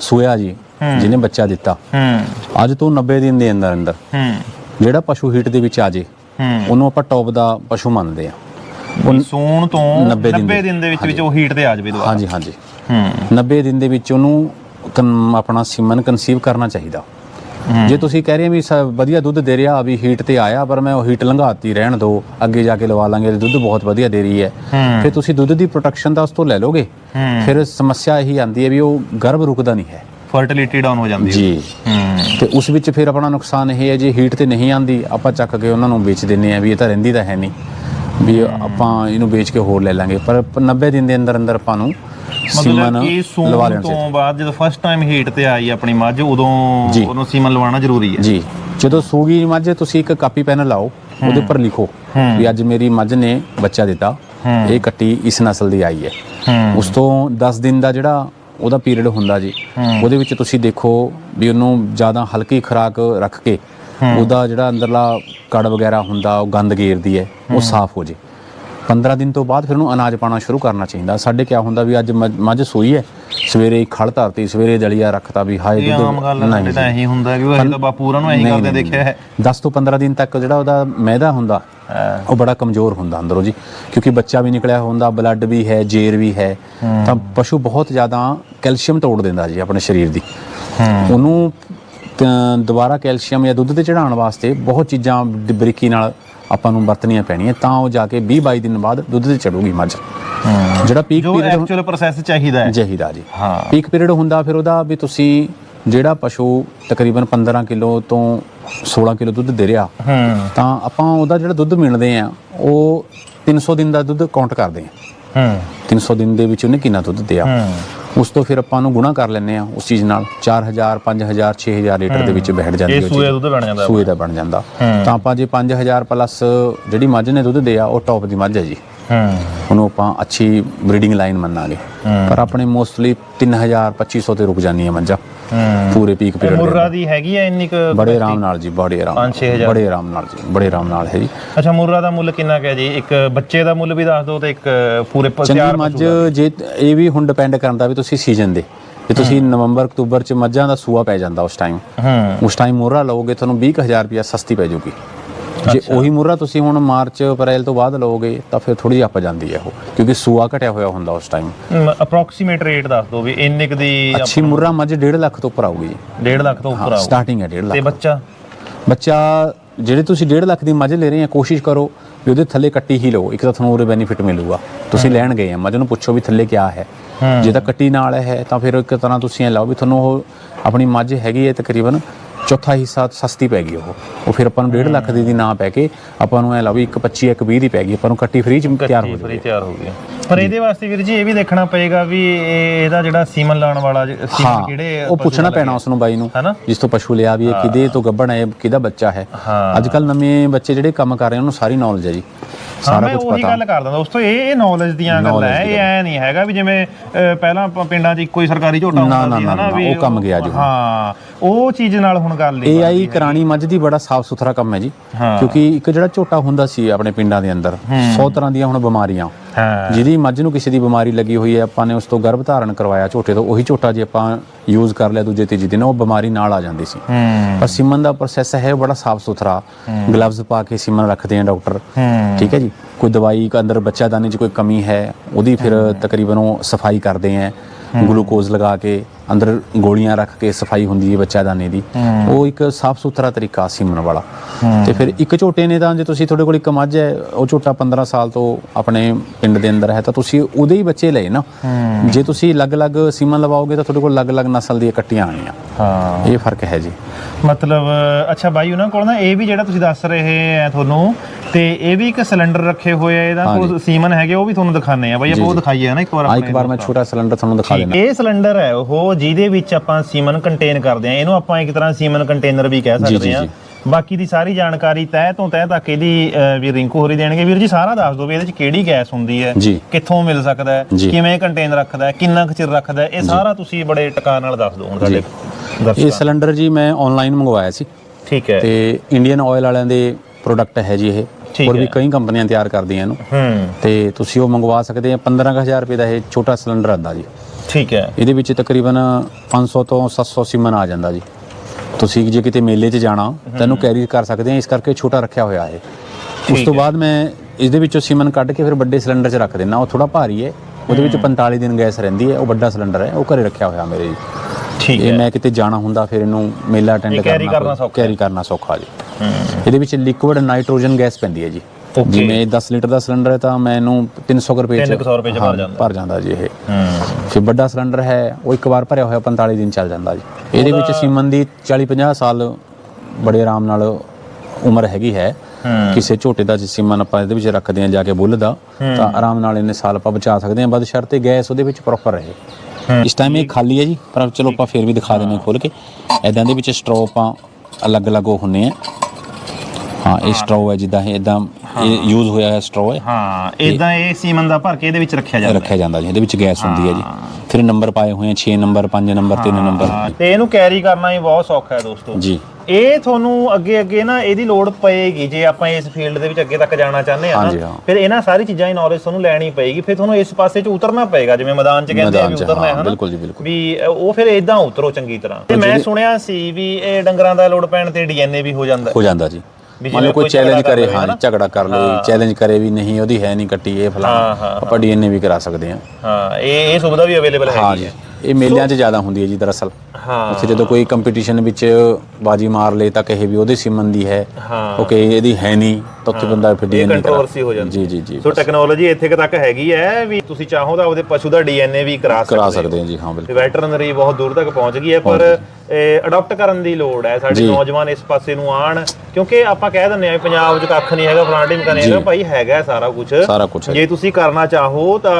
Speaker 2: ਸੂਇਆ ਜੀ ਜਿਹਨੇ ਬੱਚਾ ਦਿੱਤਾ
Speaker 1: ਹੂੰ।
Speaker 2: ਅੱਜ ਤੋਂ 90 ਦਿਨ ਦੇ ਅੰਦਰ ਅੰਦਰ
Speaker 1: ਹੂੰ।
Speaker 2: ਜਿਹੜਾ ਪਸ਼ੂ ਹੀਟ ਦੇ ਵਿੱਚ ਆ ਜੇ
Speaker 1: ਹੂੰ।
Speaker 2: ਉਹਨੂੰ ਆਪਾਂ ਟੌਪ ਦਾ ਪਸ਼ੂ ਮੰਨਦੇ ਆ
Speaker 1: ਸੂਣ ਤੋਂ
Speaker 2: 90 ਦਿਨ
Speaker 1: 90 ਦਿਨ ਦੇ ਵਿੱਚ ਵਿੱਚ ਉਹ ਹੀਟ ਤੇ ਆ ਜਾਵੇ ਦੁਬਾਰਾ।
Speaker 2: ਹਾਂਜੀ ਹਾਂਜੀ।
Speaker 1: ਹੂੰ
Speaker 2: 90 ਦਿਨ ਦੇ ਵਿੱਚ ਉਹਨੂੰ ਆਪਣਾ ਸੀਮਨ ਕਨਸੀਵ ਕਰਨਾ ਚਾਹੀਦਾ। ਜੇ ਤੁਸੀਂ ਕਹਿ ਰਹੇ ਵੀ ਵਧੀਆ ਦੁੱਧ ਦੇ ਰਿਹਾ ਵੀ ਹੀਟ ਤੇ ਆਇਆ ਪਰ ਮੈਂ ਉਹ ਹੀਟ ਲੰਘਾਤੀ ਰਹਿਣ ਦੋ ਅੱਗੇ ਜਾ ਕੇ ਲਵਾ ਲਾਂਗੇ ਦੁੱਧ ਬਹੁਤ ਵਧੀਆ ਦੇ ਰਹੀ ਹੈ। ਫਿਰ ਤੁਸੀਂ ਦੁੱਧ ਦੀ ਪ੍ਰੋਟੈਕਸ਼ਨ ਤਾਂ ਉਸ ਤੋਂ ਲੈ ਲੋਗੇ। ਫਿਰ ਸਮੱਸਿਆ ਇਹੀ ਆਂਦੀ ਹੈ ਵੀ ਉਹ ਗਰਭ ਰੁਕਦਾ ਨਹੀਂ ਹੈ।
Speaker 1: ਫਰਟੀਲਿਟੀ ਡਾਊਨ ਹੋ ਜਾਂਦੀ ਹੈ।
Speaker 2: ਜੀ। ਤੇ ਉਸ ਵਿੱਚ ਫਿਰ ਆਪਣਾ ਨੁਕਸਾਨ ਇਹ ਹੈ ਜੇ ਹੀਟ ਤੇ ਨਹੀਂ ਆਂਦੀ ਆਪਾਂ ਚੱਕ ਕੇ ਉਹਨਾਂ ਨੂੰ ਵੇਚ ਦਿੰਨੇ ਆ ਵੀ ਇਹ ਤਾਂ ਰਹਿੰਦੀ ਤਾਂ ਹੈ ਨਹੀਂ। ਵੀ ਆਪਾਂ ਇਹਨੂੰ ਵੇਚ ਕੇ ਹੋਰ ਲੈ ਲਾਂਗੇ। ਪਰ 90 ਦਿਨ ਦੇ ਅੰਦਰ ਅੰਦਰ ਆਪਾਂ ਨੂੰ ਸੀਮਨ
Speaker 1: ਮਤਲਬ ਕਿ
Speaker 2: ਲਵਾ
Speaker 1: ਸੂਣ
Speaker 2: ਲੈਣਾ ਚਾਹੀਦਾ
Speaker 1: ਤੋਂ ਬਾਅਦ ਜਦੋਂ ਫਸਟ ਟਾਈਮ ਹੀਟ ਤੇ ਆਈ ਆਪਣੀ ਮੱਝ ਉਦੋਂ
Speaker 2: ਜੀ।
Speaker 1: ਉਹਨੂੰ ਸੀਮਨ ਲਵਾਉਣਾ ਜ਼ਰੂਰੀ ਹੈ।
Speaker 2: ਜੀ। ਜਦੋਂ ਸੂਗੀ ਮੱਝ ਤੁਸੀਂ ਇੱਕ ਕਾਪੀ ਪੈਨ ਲਾਓ ਉਹਦੇ ਉੱਪਰ ਲਿਖੋ ਵੀ ਅੱਜ ਮੇਰੀ ਮੱਝ ਨੇ ਬੱਚਾ ਦਿੱਤਾ ਇਹ ਕੱਟੀ ਇਸ ਨਸਲ ਦੀ ਆਈ ਹੈ।
Speaker 1: ਹੂੰ।
Speaker 2: ਉਸ ਤੋਂ 10 ਦਿਨ ਦਾ ਜਿਹੜਾ ਉਹਦਾ ਪੀਰੀਅਡ ਹੁੰਦਾ ਜੀ ਉਹਦੇ ਵਿੱਚ ਤੁਸੀਂ ਦੇਖੋ ਵੀ ਉਹਨੂੰ ਜ਼ਿਆਦਾ ਹਲਕੀ ਖੁਰਾਕ ਰੱਖ ਕੇ ਉਹਦਾ ਜਿਹੜਾ ਅੰਦਰਲਾ ਕੜ ਵਗੈਰਾ ਹੁੰਦਾ ਉਹ ਗੰਦ ਗੇਰਦੀ ਹੈ ਉਹ ਸਾਫ਼ ਹੋ ਜੇ। 15 ਦਿਨ ਤੋਂ ਬਾਅਦ ਫਿਰ ਉਹਨੂੰ ਅਨਾਜ ਪਾਣਾ ਸ਼ੁਰੂ ਕਰਨਾ ਚਾਹੀਦਾ। ਸਾਡੇ ਕਿਆ ਹੁੰਦਾ ਵੀ ਅੱਜ ਮੱਝ- ਸੋਈ ਹੈ ਸਵੇਰੇ ਹੀ ਖੜ ਧਰਤੀ ਸਵੇਰੇ ਦਲੀਆ ਰੱਖਤਾ ਵੀ ਹਾਏ
Speaker 1: ਇਹ ਆਮ ਗੱਲ ਹੈ ਸਾਡੇ ਤਾਂ ਇਹੀ ਹੁੰਦਾ ਕਿ ਉਹ ਅਸੀਂ ਤਾਂ ਬਾਪੂ ਹੋਰਾਂ ਨੂੰ ਇਹੀ ਕਰਦੇ ਦੇਖਿਆ ਹੈ।
Speaker 2: 10 ਤੋਂ 15 ਦਿਨ ਤੱਕ ਜਿਹੜਾ ਉਹਦਾ ਮੈਦਾ ਹੁੰਦਾ ਉਹ ਬੜਾ ਕਮਜ਼ੋਰ ਹੁੰਦਾ ਅੰਦਰੋਂ ਜੀ। ਕਿਉਂਕਿ ਬੱਚਾ ਵੀ ਨਿਕਲਿਆ ਹੁੰਦਾ ਬਲੱਡ ਵੀ ਹੈ ਜੇਰ ਵੀ ਹੈ ਤਾਂ ਪਸ਼ੂ ਬਹੁਤ ਜ਼ਿਆਦਾ ਕੈਲਸ਼ੀਅਮ ਤੋੜ ਦਿੰਦਾ ਜੀ ਆਪਣੇ ਸਰੀਰ ਦੀ। ਉਹਨੂੰ ਦੁਬਾਰਾ ਕੈਲਸ਼ੀਅਮ ਜਾਂ ਦੁੱਧ ਤੇ ਚੜਾਉਣ ਵਾਸਤੇ ਬਹੁਤ ਚੀਜ਼ਾਂ ਬਰੀਕੀ ਨਾਲ ਆਪਾਂ ਨੂੰ ਵਰਤਣੀਆਂ ਪੈਣੀਆਂ ਤਾਂ ਉਹ ਜਾ ਕੇ 20 22 ਦਿਨ ਬਾਅਦ ਦੁੱਧ ਤੇ ਚੜੂਗੀ ਮੱਝ। ਜਿਹੜਾ ਪੀਕ
Speaker 1: ਜੋ
Speaker 2: ਪੀਰੀਅਡ
Speaker 1: ਐਕਚੁਅਲ ਪ੍ਰੋਸੈਸ ਚਾਹੀਦਾ ਹੈ।
Speaker 2: ਚਾਹੀਦਾ ਜੀ।
Speaker 1: ਹਾਂ।
Speaker 2: ਪੀਕ ਪੀਰੀਅਡ ਹੁੰਦਾ ਫਿਰ ਉਹਦਾ ਵੀ ਤੁਸੀਂ ਜਿਹੜਾ ਪਸ਼ੂ ਤਕਰੀਬਨ 15 ਕਿਲੋ ਤੋਂ 16 ਕਿਲੋ ਦੁੱਧ ਦੇ ਰਿਹਾ ਤਾਂ ਆਪਾਂ ਉਹਦਾ ਜਿਹੜਾ ਦੁੱਧ ਮਿਲਦੇ ਆ ਉਹ 300 ਦਿਨ ਦਾ ਦੁੱਧ ਕਾਊਂਟ ਕਰਦੇ ਆ।
Speaker 1: ਹੂੰ।
Speaker 2: 300 ਦਿਨ ਦੇ ਵਿੱਚ ਉਹਨੇ ਕਿੰਨਾ ਦੁੱਧ ਦਿਆ।
Speaker 1: ਹੂੰ।
Speaker 2: ਉਸ ਤੋਂ ਫਿਰ ਆਪਾਂ ਨੂੰ ਗੁਣਾ ਕਰ ਲੈਂਦੇ ਆ ਉਸ ਚੀਜ਼ ਨਾਲ। 4000 5000 6000 ਲੀਟਰ ਦੇ ਵਿੱਚ ਬੈਠ ਜਾਂਦੀ
Speaker 1: ਇਹ
Speaker 2: ਉਹ
Speaker 1: ਸੂਏ
Speaker 2: ਚੀਜ਼।
Speaker 1: ਦੁੱਧ ਬਣ ਜਾਂਦਾ
Speaker 2: ਸੂਏ ਦਾ ਬਣ ਜਾਂਦਾ। ਤਾਂ ਆਪਾਂ ਜੇ 5000 ਪਲੱਸ ਜਿਹੜੀ ਮੱਝ ਨੇ ਦੁੱਧ ਦਿਆ ਉਹ ਟੌਪ ਦੀ ਮੱਝ ਹੈ ਜੀ।
Speaker 1: ਹੂੰ
Speaker 2: ਉਹਨੂੰ ਆਪਾਂ ਅੱਛੀ ਬਰੀਡਿੰਗ ਲਾਈਨ ਮੰਨਾਂਗੇ ਪਰ ਆਪਣੇ ਮੋਸਟਲੀ 3000 2500 ਤੇ ਰੁਕ ਮੱਝਾਂ
Speaker 1: ਹੂੰ।
Speaker 2: ਪੂਰੇ ਪੀਕ ਪੀਰੀਅਡ
Speaker 1: ਮੁਰਰਾ ਦੀ ਹੈਗੀ ਹੈ ਇੰਨੀ ਕੁ
Speaker 2: ਬੜੇ ਆਰਾਮ ਨਾਲ ਜੀ ਬੜੇ ਆਰਾਮ। ਬੜੇ ਆਰਾਮ ਨਾਲ ਜੀ ਬੜੇ ਆਰਾਮ ਨਾਲ ਹੈ ਜੀ।
Speaker 1: ਅੱਛਾ ਮੁਰਰਾ ਦਾ ਮੁੱਲ ਕਿੰਨਾ ਹੈ ਜੀ? ਇੱਕ ਬੱਚੇ ਦਾ ਮੁੱਲ ਵੀ ਦੱਸ ਦਿਓ ਤੇ ਇੱਕ ਪੂਰੇ ਪ-
Speaker 2: ਚੰਗੀ
Speaker 1: ਤਿਆਰ
Speaker 2: ਮੱਝ। ਜੇ ਇਹ ਵੀ ਹੁਣ ਡਿਪੈਂਡ ਕਰਦਾ ਵੀ ਤੁਸੀਂ ਸੀਜ਼ਨ ਦੇ। ਜੇ ਤੁਸੀਂ ਨਵੰਬਰ ਅਕਤੂਬਰ ਚ ਮੱਝਾਂ ਦਾ ਸੂਆ ਪੈ ਜਾਂਦਾ ਉਸ ਟਾਈਮ ਉਸ ਟਾਈਮ ਮੋਹਰਾ ਲਓਗੇ ਤੁਹਾਨੂੰ 20000 ਰੁਪਇਆ ਸਸਤੀ ਪੈ ਜਾਊਗੀ। ਜੇ ਉਹੀ ਮੋਹਰਾ ਤੁਸੀਂ ਹੁਣ ਮਾਰਚ ਅਪ੍ਰੈਲ ਤੋਂ ਬਾਅਦ ਲਓਗੇ ਤਾਂ ਫਿਰ ਥੋੜੀ ਅੱਪ ਜਾਂਦੀ ਹੈ ਉਹ ਕਿਉਂਕਿ ਸੂਆ ਘਟਿਆ ਹੋਇਆ ਹੁੰਦਾ ਉਸ ਟਾਈਮ
Speaker 1: ਅਪਰੋਕਸੀਮੇਟ ਰੇਟ ਦੱਸ ਦਿਓ ਵੀ ਇੰਨੇ ਕੁ ਦੀ
Speaker 2: ਅੱਛੀ ਮੁਰਰਾ ਮੱਝ 1.5 ਲੱਖ ਤੋਂ ਉੱਪਰ ਆਊਗੀ। ਜੀ
Speaker 1: 1.5 ਲੱਖ ਤੋਂ ਉੱਪਰ ਆਉ
Speaker 2: ਸਟਾਰਟਿੰਗ ਹੈ 1.5
Speaker 1: ਤੇ
Speaker 2: ਲੱਖ
Speaker 1: ਬੱਚਾ?
Speaker 2: ਬੱਚਾ ਜਿਹੜੇ ਤੁਸੀਂ 1.5 ਲੱਖ ਦੀ ਮੱਝ ਲੈ ਰਹੇ ਆ ਕੋਸ਼ਿਸ਼ ਕਰੋ ਵੀ ਉਹਦੇ ਥੱਲੇ ਕੱਟੀ ਹੀ ਲਓ ਇੱਕ ਤਾਂ ਤੁਹਾਨੂੰ ਉਹਦੇ ਬੈਨੀਫਿਟ ਮਿਲੂਗਾ। ਤੁਸੀਂ ਲੈਣ ਗਏ ਆ ਮੱਝ ਨੂੰ ਪੁੱਛੋ ਵੀ ਥੱਲੇ ਕਿਆ ਹੈ। ਜੇ ਤਾਂ ਕੱਟੀ ਨਾਲ ਹੈ ਤਾਂ ਫਿਰ ਇੱਕ ਤਰ੍ਹਾਂ ਤੁਸੀਂ ਇਹ ਲਾਓ ਵੀ ਤੁਹਾਨੂੰ ਉਹ ਆਪਣੀ ਮੱਝ ਹੈਗੀ ਹੈ ਤਕਰੀਬਨ ਚੌਥਾ ਹਿੱਸਾ ਸਸਤੀ ਪੈ ਗਈ ਉਹ। ਉਹ ਫਿਰ ਆਪਾਂ ਨੂੰ 1.5 ਲੱਖ ਦੀ ਦੀ ਨਾ ਪੈ ਕੇ ਆਪਾਂ ਨੂੰ ਇਹ ਲਾਓ ਵੀ ਇੱਕ 25 ਇੱਕ 20 ਦੀ ਪੈ ਗਈ। ਆਪਾਂ ਨੂੰ ਕੱਟੀ ਫ੍ਰੀ ਚ ਤਿਆਰ ਹੋ
Speaker 1: ਫਰੀ
Speaker 2: ਜਾਊਗੀ।
Speaker 1: ਤਿਆਰ ਹੋ ਗਿਆ ਪਰ ਇਹਦੇ ਵਾਸਤੇ ਵੀਰ ਜੀ ਇਹ ਵੀ ਦੇਖਣਾ ਪਏਗਾ ਵੀ ਇਹ- ਇਹਦਾ ਜਿਹੜਾ ਸੀਮਨ ਲਾਉਣ ਵਾਲਾ ਜ- ਸੀਮਨ ਕਿਹੜੇ
Speaker 2: ਉਹ ਪੁੱਛਣਾ ਪੈਣਾ ਉਸ ਨੂੰ ਬਾਈ ਨੂੰ
Speaker 1: ਹਨਾ?
Speaker 2: ਜਿਸ ਤੋਂ ਪਸ਼ੂ ਲਿਆ ਵੀ ਇਹ ਕਿਹਦੇ ਤੋਂ ਗੱਭਣ ਹੈ ਕਿਹਦਾ ਬੱਚਾ ਹੈ।
Speaker 1: ਹਾਂ।
Speaker 2: ਅੱਜ ਕੱਲ ਨਵੇਂ ਬੱਚੇ ਜਿਹੜੇ ਕੰਮ ਕਰ ਰਹੇ ਉਹਨਾਂ ਨੂੰ ਸਾਰੀ ਨੌਲੇਜ ਹੈ ਜੀ।
Speaker 1: ਹਾਂ
Speaker 2: ਸਾਰਾ
Speaker 1: ਮੈਂ
Speaker 2: ਕੁਝ
Speaker 1: ਉਹੀ
Speaker 2: ਪਤਾ
Speaker 1: ਗੱਲ ਕਰਦਾ ਦੋਸਤੋ ਇਹ ਇਹ ਨੌਲੇਜ ਦੀਆਂ ਗੱਲਾਂ
Speaker 2: Knowledge
Speaker 1: ਹੈ ਇਹ ਐ ਨਹੀਂ ਹੈਗਾ ਵੀ ਜਿਵੇਂ ਅ, ਪਹਿਲਾਂ ਆਪਾਂ ਪਿੰਡਾਂ 'ਚ ਇੱਕੋ ਹੀ ਸਰਕਾਰੀ ਝੋਟਾ
Speaker 2: ਨਾ,
Speaker 1: ਹੁੰਦਾ ਸੀ
Speaker 2: ਨਾ,
Speaker 1: ਹਨਾ
Speaker 2: ਨਾ,
Speaker 1: ਵੀ
Speaker 2: ਉਹ ਕੰਮ ਗਿਆ ਜੀ ਹੁਣ।
Speaker 1: ਹਾਂ ਉਹ ਚੀਜ਼ ਨਾਲ ਹੁਣ ਗੱਲ ਨਹੀਂ
Speaker 2: ਏਆਈ ਕਰਾਣੀ ਮੱਝ ਦੀ ਬੜਾ ਸਾਫ਼ ਸੁਥਰਾ ਕੰਮ ਹੈ ਜੀ
Speaker 1: ਹਾਂ।
Speaker 2: ਕਿਉਂਕਿ ਇੱਕ ਜਿਹੜਾ ਝੋਟਾ ਹੁੰਦਾ ਸੀ ਆਪਣੇ ਪਿੰਡਾਂ ਦੇ ਅੰਦਰ 100 ਤਰ੍ਹਾਂ ਦੀਆਂ ਹੁਣ ਬਿਮਾਰੀਆਂ ਜਿਹਦੀ ਮੱਝ ਨੂੰ ਕਿਸੇ ਦੀ ਬਿਮਾਰੀ ਲੱਗੀ ਹੋਈ ਹੈ ਆਪਾਂ ਨੇ ਉਸ ਤੋਂ ਗਰਭ ਧਾਰਨ ਕਰਵਾਇਆ ਝੋਟੇ ਤੋਂ ਉਹੀ ਝੋਟਾ ਜੇ ਆਪਾਂ ਯੂਜ਼ ਕਰ ਲਿਆ ਦੂਜੇ ਤੀਜੇ ਦਿਨ ਉਹ ਬਿਮਾਰੀ ਨਾਲ ਆ ਜਾਂਦੀ ਸੀ। ਪਰ ਸਿਮਨ ਦਾ ਪ੍ਰੋਸੈਸ ਹੈ ਬੜਾ ਸਾਫ਼ ਸੁਥਰਾ ਗਲਵਜ਼ ਪਾ ਕੇ ਸਿਮਨ ਰੱਖਦੇ ਆ ਡਾਕਟਰ ਠੀਕ ਹੈ ਜੀ? ਕੋਈ ਦਵਾਈ ਕੇ ਅੰਦਰ ਬੱਚਾਦਾਨੀ 'ਚ ਕੋਈ ਕਮੀ ਹੈ ਉਹਦੀ ਫਿਰ ਤਕਰੀਬਨ ਉਹ ਸਫ਼ਾਈ ਕਰਦੇ ਆ ਗਲੂਕੋਜ਼ ਲਗਾ ਕੇ ਅੰਦਰ ਗੋਲੀਆਂ ਰੱਖ ਕੇ ਸਫ਼ਾਈ ਹੁੰਦੀ ਹੈ ਬੱਚਾਦਾਨੇ ਦੀ। ਉਹ ਇੱਕ ਸਾਫ਼ ਸੁਥਰਾ ਤਰੀਕਾ ਸਿਮਨ ਵਾਲਾ। ਤੇ ਫਿਰ ਇੱਕ ਝੋਟੇ ਨੇ ਤਾਂ ਜੇ ਤੁਸੀਂ ਤੁਹਾਡੇ ਕੋਲ ਇੱਕ ਮੱਝ ਹੈ ਉਹ ਝੋਟਾ 15 ਸਾਲ ਤੋਂ ਆਪਣੇ ਪਿੰਡ ਦੇ ਅੰਦਰ ਹੈ ਤਾਂ ਤੁਸੀਂ ਉਹਦੇ ਹੀ ਬੱਚੇ ਲਏ ਨਾ। ਜੇ ਤੁਸੀਂ ਅਲੱਗ-ਅਲੱਗ ਸਿਮਨ ਲਵਾਓਗੇ ਤਾਂ ਤੁਹਾਡੇ ਕੋਲ ਅਲੱਗ-ਅਲੱਗ ਨਸਲ ਦੀਆਂ ਕੱਟੀਆਂ ਆਣੀਆਂ
Speaker 1: ਹਾਂ।
Speaker 2: ਇਹ ਫ਼ਰਕ ਹੈ ਜੀ।
Speaker 1: ਮਤਲਬ ਅੱਛਾ ਬਾਈ ਉਹਨਾਂ ਕੋਲ ਨਾ ਇਹ ਵੀ ਜਿਹੜਾ ਤੁਸੀਂ ਦੱਸ ਰਹੇ ਆ ਤੁਹਾਨੂੰ ਤੇ ਇਹ ਵੀ ਇੱਕ ਸਿਲੰਡਰ ਰੱਖੇ ਹੋਏ ਆ ਇਹਦਾ ਕੋਲ ਸੀਮਨ ਹੈਗੇ ਉਹ ਵੀ ਤੁਹਾਨੂੰ ਦਿਖਾਣੇ ਆ ਬਾਈ ਉਹ ਦਿਖਾਈਏ ਨਾ ਇੱਕ ਵਾਰ ਆਪਣੇ
Speaker 2: ਇੱਕ ਵਾਰ ਮੈਂ ਛੋਟਾ ਸਿਲੰਡਰ ਤੁਹਾਨੂੰ ਦਿਖਾ ਦੇਣਾ।
Speaker 1: ਇਹ ਸਿਲੰਡਰ ਹੈ ਉਹ ਜਿਹਦੇ ਵਿੱਚ ਆਪਾਂ ਸੀਮਨ ਕੰਟੇਨ ਕਰਦੇ ਆ ਇਹਨੂੰ ਆਪਾਂ ਇੱਕ ਤਰ੍ਹਾਂ ਸੀਮਨ ਕੰਟੇਨਰ ਵੀ ਕਹਿ ਸਕਦੇ ਆ। ਬਾਕੀ ਦੀ ਸਾਰੀ ਜਾਣਕਾਰੀ ਤਹਿ ਤੋਂ ਤਹਿ ਤੱਕ ਇਹਦੀ ਵੀ ਰਿੰਕੂ ਹੋਰੀ ਦੇਣਗੇ। ਵੀਰ ਜੀ ਸਾਰਾ ਦੱਸ ਦਿਓ ਵੀ ਇਹਦੇ ਚ ਕਿਹੜੀ ਗੈਸ ਹੁੰਦੀ ਹੈ। ਕਿੱਥੋਂ ਮਿਲ ਸਕਦਾ ਹੈ। ਕਿਵੇਂ ਕੰਟੇਨ ਰੱਖਦਾ ਹੈ ਕਿੰਨਾ ਕੁ ਚਿਰ ਰੱਖਦਾ ਹੈ ਇਹ ਸਾਰਾ ਤੁਸੀਂ ਬੜੇ ਟਿਕਾ ਨਾਲ ਦੱਸ ਦਿਓ ਹੁਣ ਸਾਡੇ
Speaker 2: ਇਹ ਸਿਲੰਡਰ ਜੀ ਮੈਂ ਆਨਲਾਈਨ ਮੰਗਵਾਇਆ ਸੀ।
Speaker 1: ਠੀਕ ਹੈ।
Speaker 2: ਤੇ ਇੰਡੀਅਨ ਆਇਲ ਵਾਲਿਆਂ ਦੇ ਪ੍ਰੋਡਕਟ ਹੈ ਜੀ ਇਹ। ਹੋਰ ਵੀ। ਕਈ ਕੰਪਨੀਆਂ ਤਿਆਰ ਕਰਦੀਆਂ ਇਹਨੂੰ। ਤੇ ਤੁਸੀਂ ਉਹ ਮੰਗਵਾ ਸਕਦੇ ਆ 15000 ਰੁਪਏ ਦਾ ਇਹ ਛੋਟਾ ਸਿਲੰਡਰ ਆਂਦਾ ਜੀ।
Speaker 1: ਠੀਕ ਹੈ।
Speaker 2: ਇਹਦੇ ਵਿੱਚ ਤਕਰੀਬਨ 500 ਤੋਂ 700 ਸਿਮਨ ਆ ਜਾਂਦਾ ਜੀ। ਤੁਸੀਂ ਜੇ ਕਿਤੇ ਮੇਲੇ 'ਚ ਜਾਣਾ ਤਾਂ ਇਹਨੂੰ ਕੈਰੀ ਕਰ ਸਕਦੇ ਆ ਇਸ ਕਰਕੇ ਛੋਟਾ ਰੱਖਿਆ ਹੋਇਆ ਹੈ ਉਸ ਤੋਂ ਬਾਅਦ ਮੈਂ ਇਹਦੇ ਵਿੱਚੋਂ ਸਿਮਨ ਕੱਢ ਕੇ ਫਿਰ ਵੱਡੇ ਸਿਲੰਡਰ 'ਚ ਰੱਖ ਦਿੰਦਾ। ਉਹ ਥੋੜਾ ਭਾਰੀ ਹੈ ਉਹਦੇ ਵਿੱਚ 45 ਦਿਨ ਗੈਸ ਰਹਿੰਦੀ ਹੈ ਉਹ ਵੱਡਾ ਸਿਲੰਡਰ ਹੈ ਉਹ ਘਰੇ ਰੱਖਿਆ ਹੋਇਆ ਮੇਰੇ ਜੀ।
Speaker 1: ਠੀਕ
Speaker 2: ਇਹ
Speaker 1: ਹੈ।
Speaker 2: ਮੈਂ ਕਿਤੇ ਜਾਣਾ ਹੁੰਦਾ ਫਿਰ ਇਹਨੂੰ ਮੇਲਾ ਅਟੈਂਡ
Speaker 1: ਇਹ ਕਰਨਾ
Speaker 2: ਕੈਰੀ ਕਰਨਾ ਸੌਖਾ ਜੀ। ਇਹਦੇ ਵਿੱਚ ਲਿਕੁਇਡ ਨਾਈਟ੍ਰੋਜਨ ਗੈਸ ਪੈਂਦੀ ਹੈ ਜੀ।
Speaker 1: Okay.
Speaker 2: ਜਿਵੇਂ 10 ਲੀਟਰ ਦਾ ਸਿਲੰਡਰ ਹੈ ਤਾਂ ਮੈਂ ਇਹਨੂੰ 300 ਕੁ ਰੁਪਏ ਚ
Speaker 1: 300 ਰੁਪਏ ਚ ਭਰ ਜਾਂਦਾ।
Speaker 2: ਭਰ ਜਾਂਦਾ ਜੀ ਇਹ।
Speaker 1: ਹੂੰ।
Speaker 2: ਫਿਰ ਵੱਡਾ ਸਿਲੰਡਰ ਹੈ ਉਹ ਇੱਕ ਵਾਰ ਭਰਿਆ ਹੋਇਆ 45 ਦਿਨ ਚੱਲ ਜਾਂਦਾ ਜੀ। ਇਹਦੇ ਵਿੱਚ ਸੀਮਨ ਦੀ 40 50 ਸਾਲ ਬੜੇ ਆਰਾਮ ਨਾਲ ਉਮਰ ਹੈਗੀ ਹੈ। ਕਿਸੇ ਝੋਟੇ ਦਾ ਜੇ ਸੀਮਨ ਆਪਾਂ ਇਹਦੇ ਵਿੱਚ ਰੱਖਦੇ ਹਾਂ ਜਾ ਕੇ ਬੁੱਲ ਦਾ ਤਾਂ ਆਰਾਮ ਨਾਲ ਇਹਨੇ ਸਾਲ ਆਪਾਂ ਬਚਾ ਸਕਦੇ ਹਾਂ। ਬਦ ਸ਼ਰਤੇ ਗੈਸ ਉਹਦੇ ਵਿੱਚ ਪ੍ਰੋਪਰ ਰਹੇ। ਇਸ ਟਾਈਮ ਇਹ ਖਾਲੀ ਹੈ ਜੀ ਪਰ ਚਲੋ ਆਪਾਂ ਫਿਰ ਵੀ ਦਿਖਾ ਦਿੰਦੇ ਖੋਲ ਕੇ। ਐਦਾਂ ਦੇ ਵਿੱਚ ਸਟ੍ਰੋ ਆਪਾਂ ਅਲੱਗ-ਅਲੱਗ ਹੁੰਨੇ ਆ ਹਾਂ ਇਹ ਸਟ੍ਰੋ ਹੈ ਜਿੱਦਾਂ ਇਹ ਇਦਾਂ ਇਹ ਯੂਜ਼ ਹੋਇਆ ਹੈ ਸਟ੍ਰੋ ਹੈ।
Speaker 1: ਹਾਂ ਇਦਾਂ ਇਹ ਸੀਮਨ ਦਾ ਭਰ ਕੇ ਇਹਦੇ ਵਿੱਚ ਰੱਖਿਆ ਜਾਂਦਾ
Speaker 2: ਰੱਖਿਆ ਜਾਂਦਾ ਜੀ ਇਹਦੇ ਵਿੱਚ ਗੈਸ ਹੁੰਦੀ ਹੈ ਜੀ। ਫਿਰ ਨੰਬਰ ਪਾਏ ਹੋਏ ਆ 6 ਨੰਬਰ 5 ਨੰਬਰ 3 ਨੰਬਰ
Speaker 1: ਤੇ ਇਹਨੂੰ ਕੈਰੀ ਕਰਨਾ ਹੀ ਬਹੁਤ ਸੌਖਾ ਹੈ ਦੋਸਤੋ।
Speaker 2: ਜੀ।
Speaker 1: ਇਹ ਤੁਹਾਨੂੰ ਅੱਗੇ ਅੱਗੇ ਨਾ ਇਹਦੀ ਲੋੜ ਪਏਗੀ ਜੇ ਆਪਾਂ ਇਸ ਫੀਲਡ ਦੇ ਵਿੱਚ ਅੱਗੇ ਤੱਕ ਜਾਣਾ ਚਾਹੁੰਦੇ ਆ ਨਾ। ਫਿਰ ਇਹਨਾਂ ਸਾਰੀ ਚੀਜ਼ਾਂ ਦੀ ਨੌਲੇਜ ਤੁਹਾਨੂੰ ਲੈਣੀ ਪਏਗੀ। ਫਿਰ ਤੁਹਾਨੂੰ ਇਸ ਪਾਸੇ 'ਚ ਉਤਰਨਾ ਪਏਗਾ ਜਿਵੇਂ ਮੈਦਾਨ 'ਚ ਕਹਿੰਦੇ ਆ ਵੀ ਉਤਰਨਾ ਹੈ ਹਨਾ?
Speaker 2: ਬਿਲਕੁਲ ਜੀ, ਬਿਲਕੁਲ।
Speaker 1: ਵੀ ਉਹ ਫਿਰ ਇਦਾਂ ਉਤਰੋ ਚੰਗੀ ਤਰ੍ਹਾਂ। ਤੇ ਮੈਂ ਸੁਣਿਆ ਸੀ ਵੀ ਇਹ ਡੰਗਰਾਂ ਦਾ ਲੋਡ ਪੈਣ ਤੇ ਡੀਐਨਏ ਵੀ ਹੋ ਜਾਂਦਾ। ਹੋ
Speaker 2: ਜਾਂਦਾ ਜੀ।
Speaker 1: ਵੀ
Speaker 2: ਮੰਨ
Speaker 1: ਜਿਵੇਂ
Speaker 2: ਕੋਈ
Speaker 1: ਕੋਈ
Speaker 2: ਚੈਲੰਜ
Speaker 1: ਝਗੜਾ
Speaker 2: ਕਰੇ
Speaker 1: ਕਰ
Speaker 2: ਹਾਂ ਝਗੜਾ ਕਰ ਲਏ ਚੈਲੰਜ ਕਰੇ ਵੀ ਨਹੀਂ ਉਹਦੀ ਹੈ ਨਹੀਂ ਕੱਟੀ ਇਹ
Speaker 1: ਹਾਂ,
Speaker 2: ਫਲਾਣਾ
Speaker 1: ਹਾਂ,
Speaker 2: ਆਪਾਂ ਡੀਐਨਏ ਵੀ ਕਰਾ ਸਕਦੇ ਹਾਂ।
Speaker 1: ਹਾਂ ਇਹ ਇਹ ਸੁਵਿਧਾ ਵੀ ਅਵੇਲੇਬਲ
Speaker 2: ਹਾਂ
Speaker 1: ਹੈਗੀ
Speaker 2: ਜੀ
Speaker 1: ਹੈ।
Speaker 2: ਇਹ ਮੇਲਿਆਂ 'ਚ ਜ਼ਿਆਦਾ ਹੁੰਦੀ ਹੈ ਜੀ ਦਰਅਸਲ।
Speaker 1: ਹਾਂ।
Speaker 2: ਉੱਥੇ ਜਦੋਂ ਕੋਈ ਕੰਪੀਟੀਸ਼ਨ ਵਿੱਚ ਬਾਜੀ ਮਾਰ ਲੇ ਤਾਂ ਕਹੇ ਵੀ ਉਹਦੇ ਸਿਮਨ ਦੀ ਹੈ।
Speaker 1: ਹਾਂ।
Speaker 2: ਓਕੇ ਇਹਦੀ ਹੈ ਨਹੀਂ। ਤਾਂ ਉੱਥੇ ਬੰਦਾ ਫਿਰ
Speaker 1: ਇਹ
Speaker 2: ਡੀਐਨਏ
Speaker 1: ਕੰਟਰੋਵਰਸੀ ਹੋ ਜਾਂਦੀ
Speaker 2: ਜੀ ਜੀ ਜੀ
Speaker 1: ਸੋ ਟੈਕਨੋਲੋਜੀ ਇੱਥੇ ਕੁ ਤੱਕ ਹੈਗੀ ਹੈ ਵੀ ਤੁਸੀਂ ਚਾਹੋ ਤਾਂ ਆਪਦੇ ਪਸ਼ੂ ਦਾ ਡੀਐਨਏ ਵੀ ਕਰਾ ਸਕਦੇ
Speaker 2: ਕਰਾ ਸਕਦੇ ਹਾਂ। ਜੀ ਹਾਂ ਬਿਲਕੁਲ।
Speaker 1: ਵੈਟਰਨਰੀ ਬਹੁਤ ਦੂਰ ਤੱਕ ਪਹੁੰਚ ਗਈ ਹੈ ਪਰ ਅਡਾਪਟ ਕਰਨ ਦੀ ਲੋੜ ਹੈ। ਸਾਡੇ। ਨੌਜਵਾਨ ਇਸ ਪਾਸੇ ਨੂੰ ਆਣ ਕਿਉਂਕਿ ਆਪਾਂ ਕਹਿ ਦਿੰਦੇ ਆ ਪੰਜਾਬ 'ਚ ਕੱਖ ਨਹੀਂ ਹੈਗਾ ਫਲਾਣਾ ਨਹੀਂ ਹੈਗਾ ਭਾਈ ਹੈਗਾ ਸਾਰਾ ਕੁਝ
Speaker 2: ਸਾਰਾ ਕੁਝ ਹੈ।
Speaker 1: ਜੇ ਤੁਸੀਂ ਕਰਨਾ ਚਾਹੋ ਤਾਂ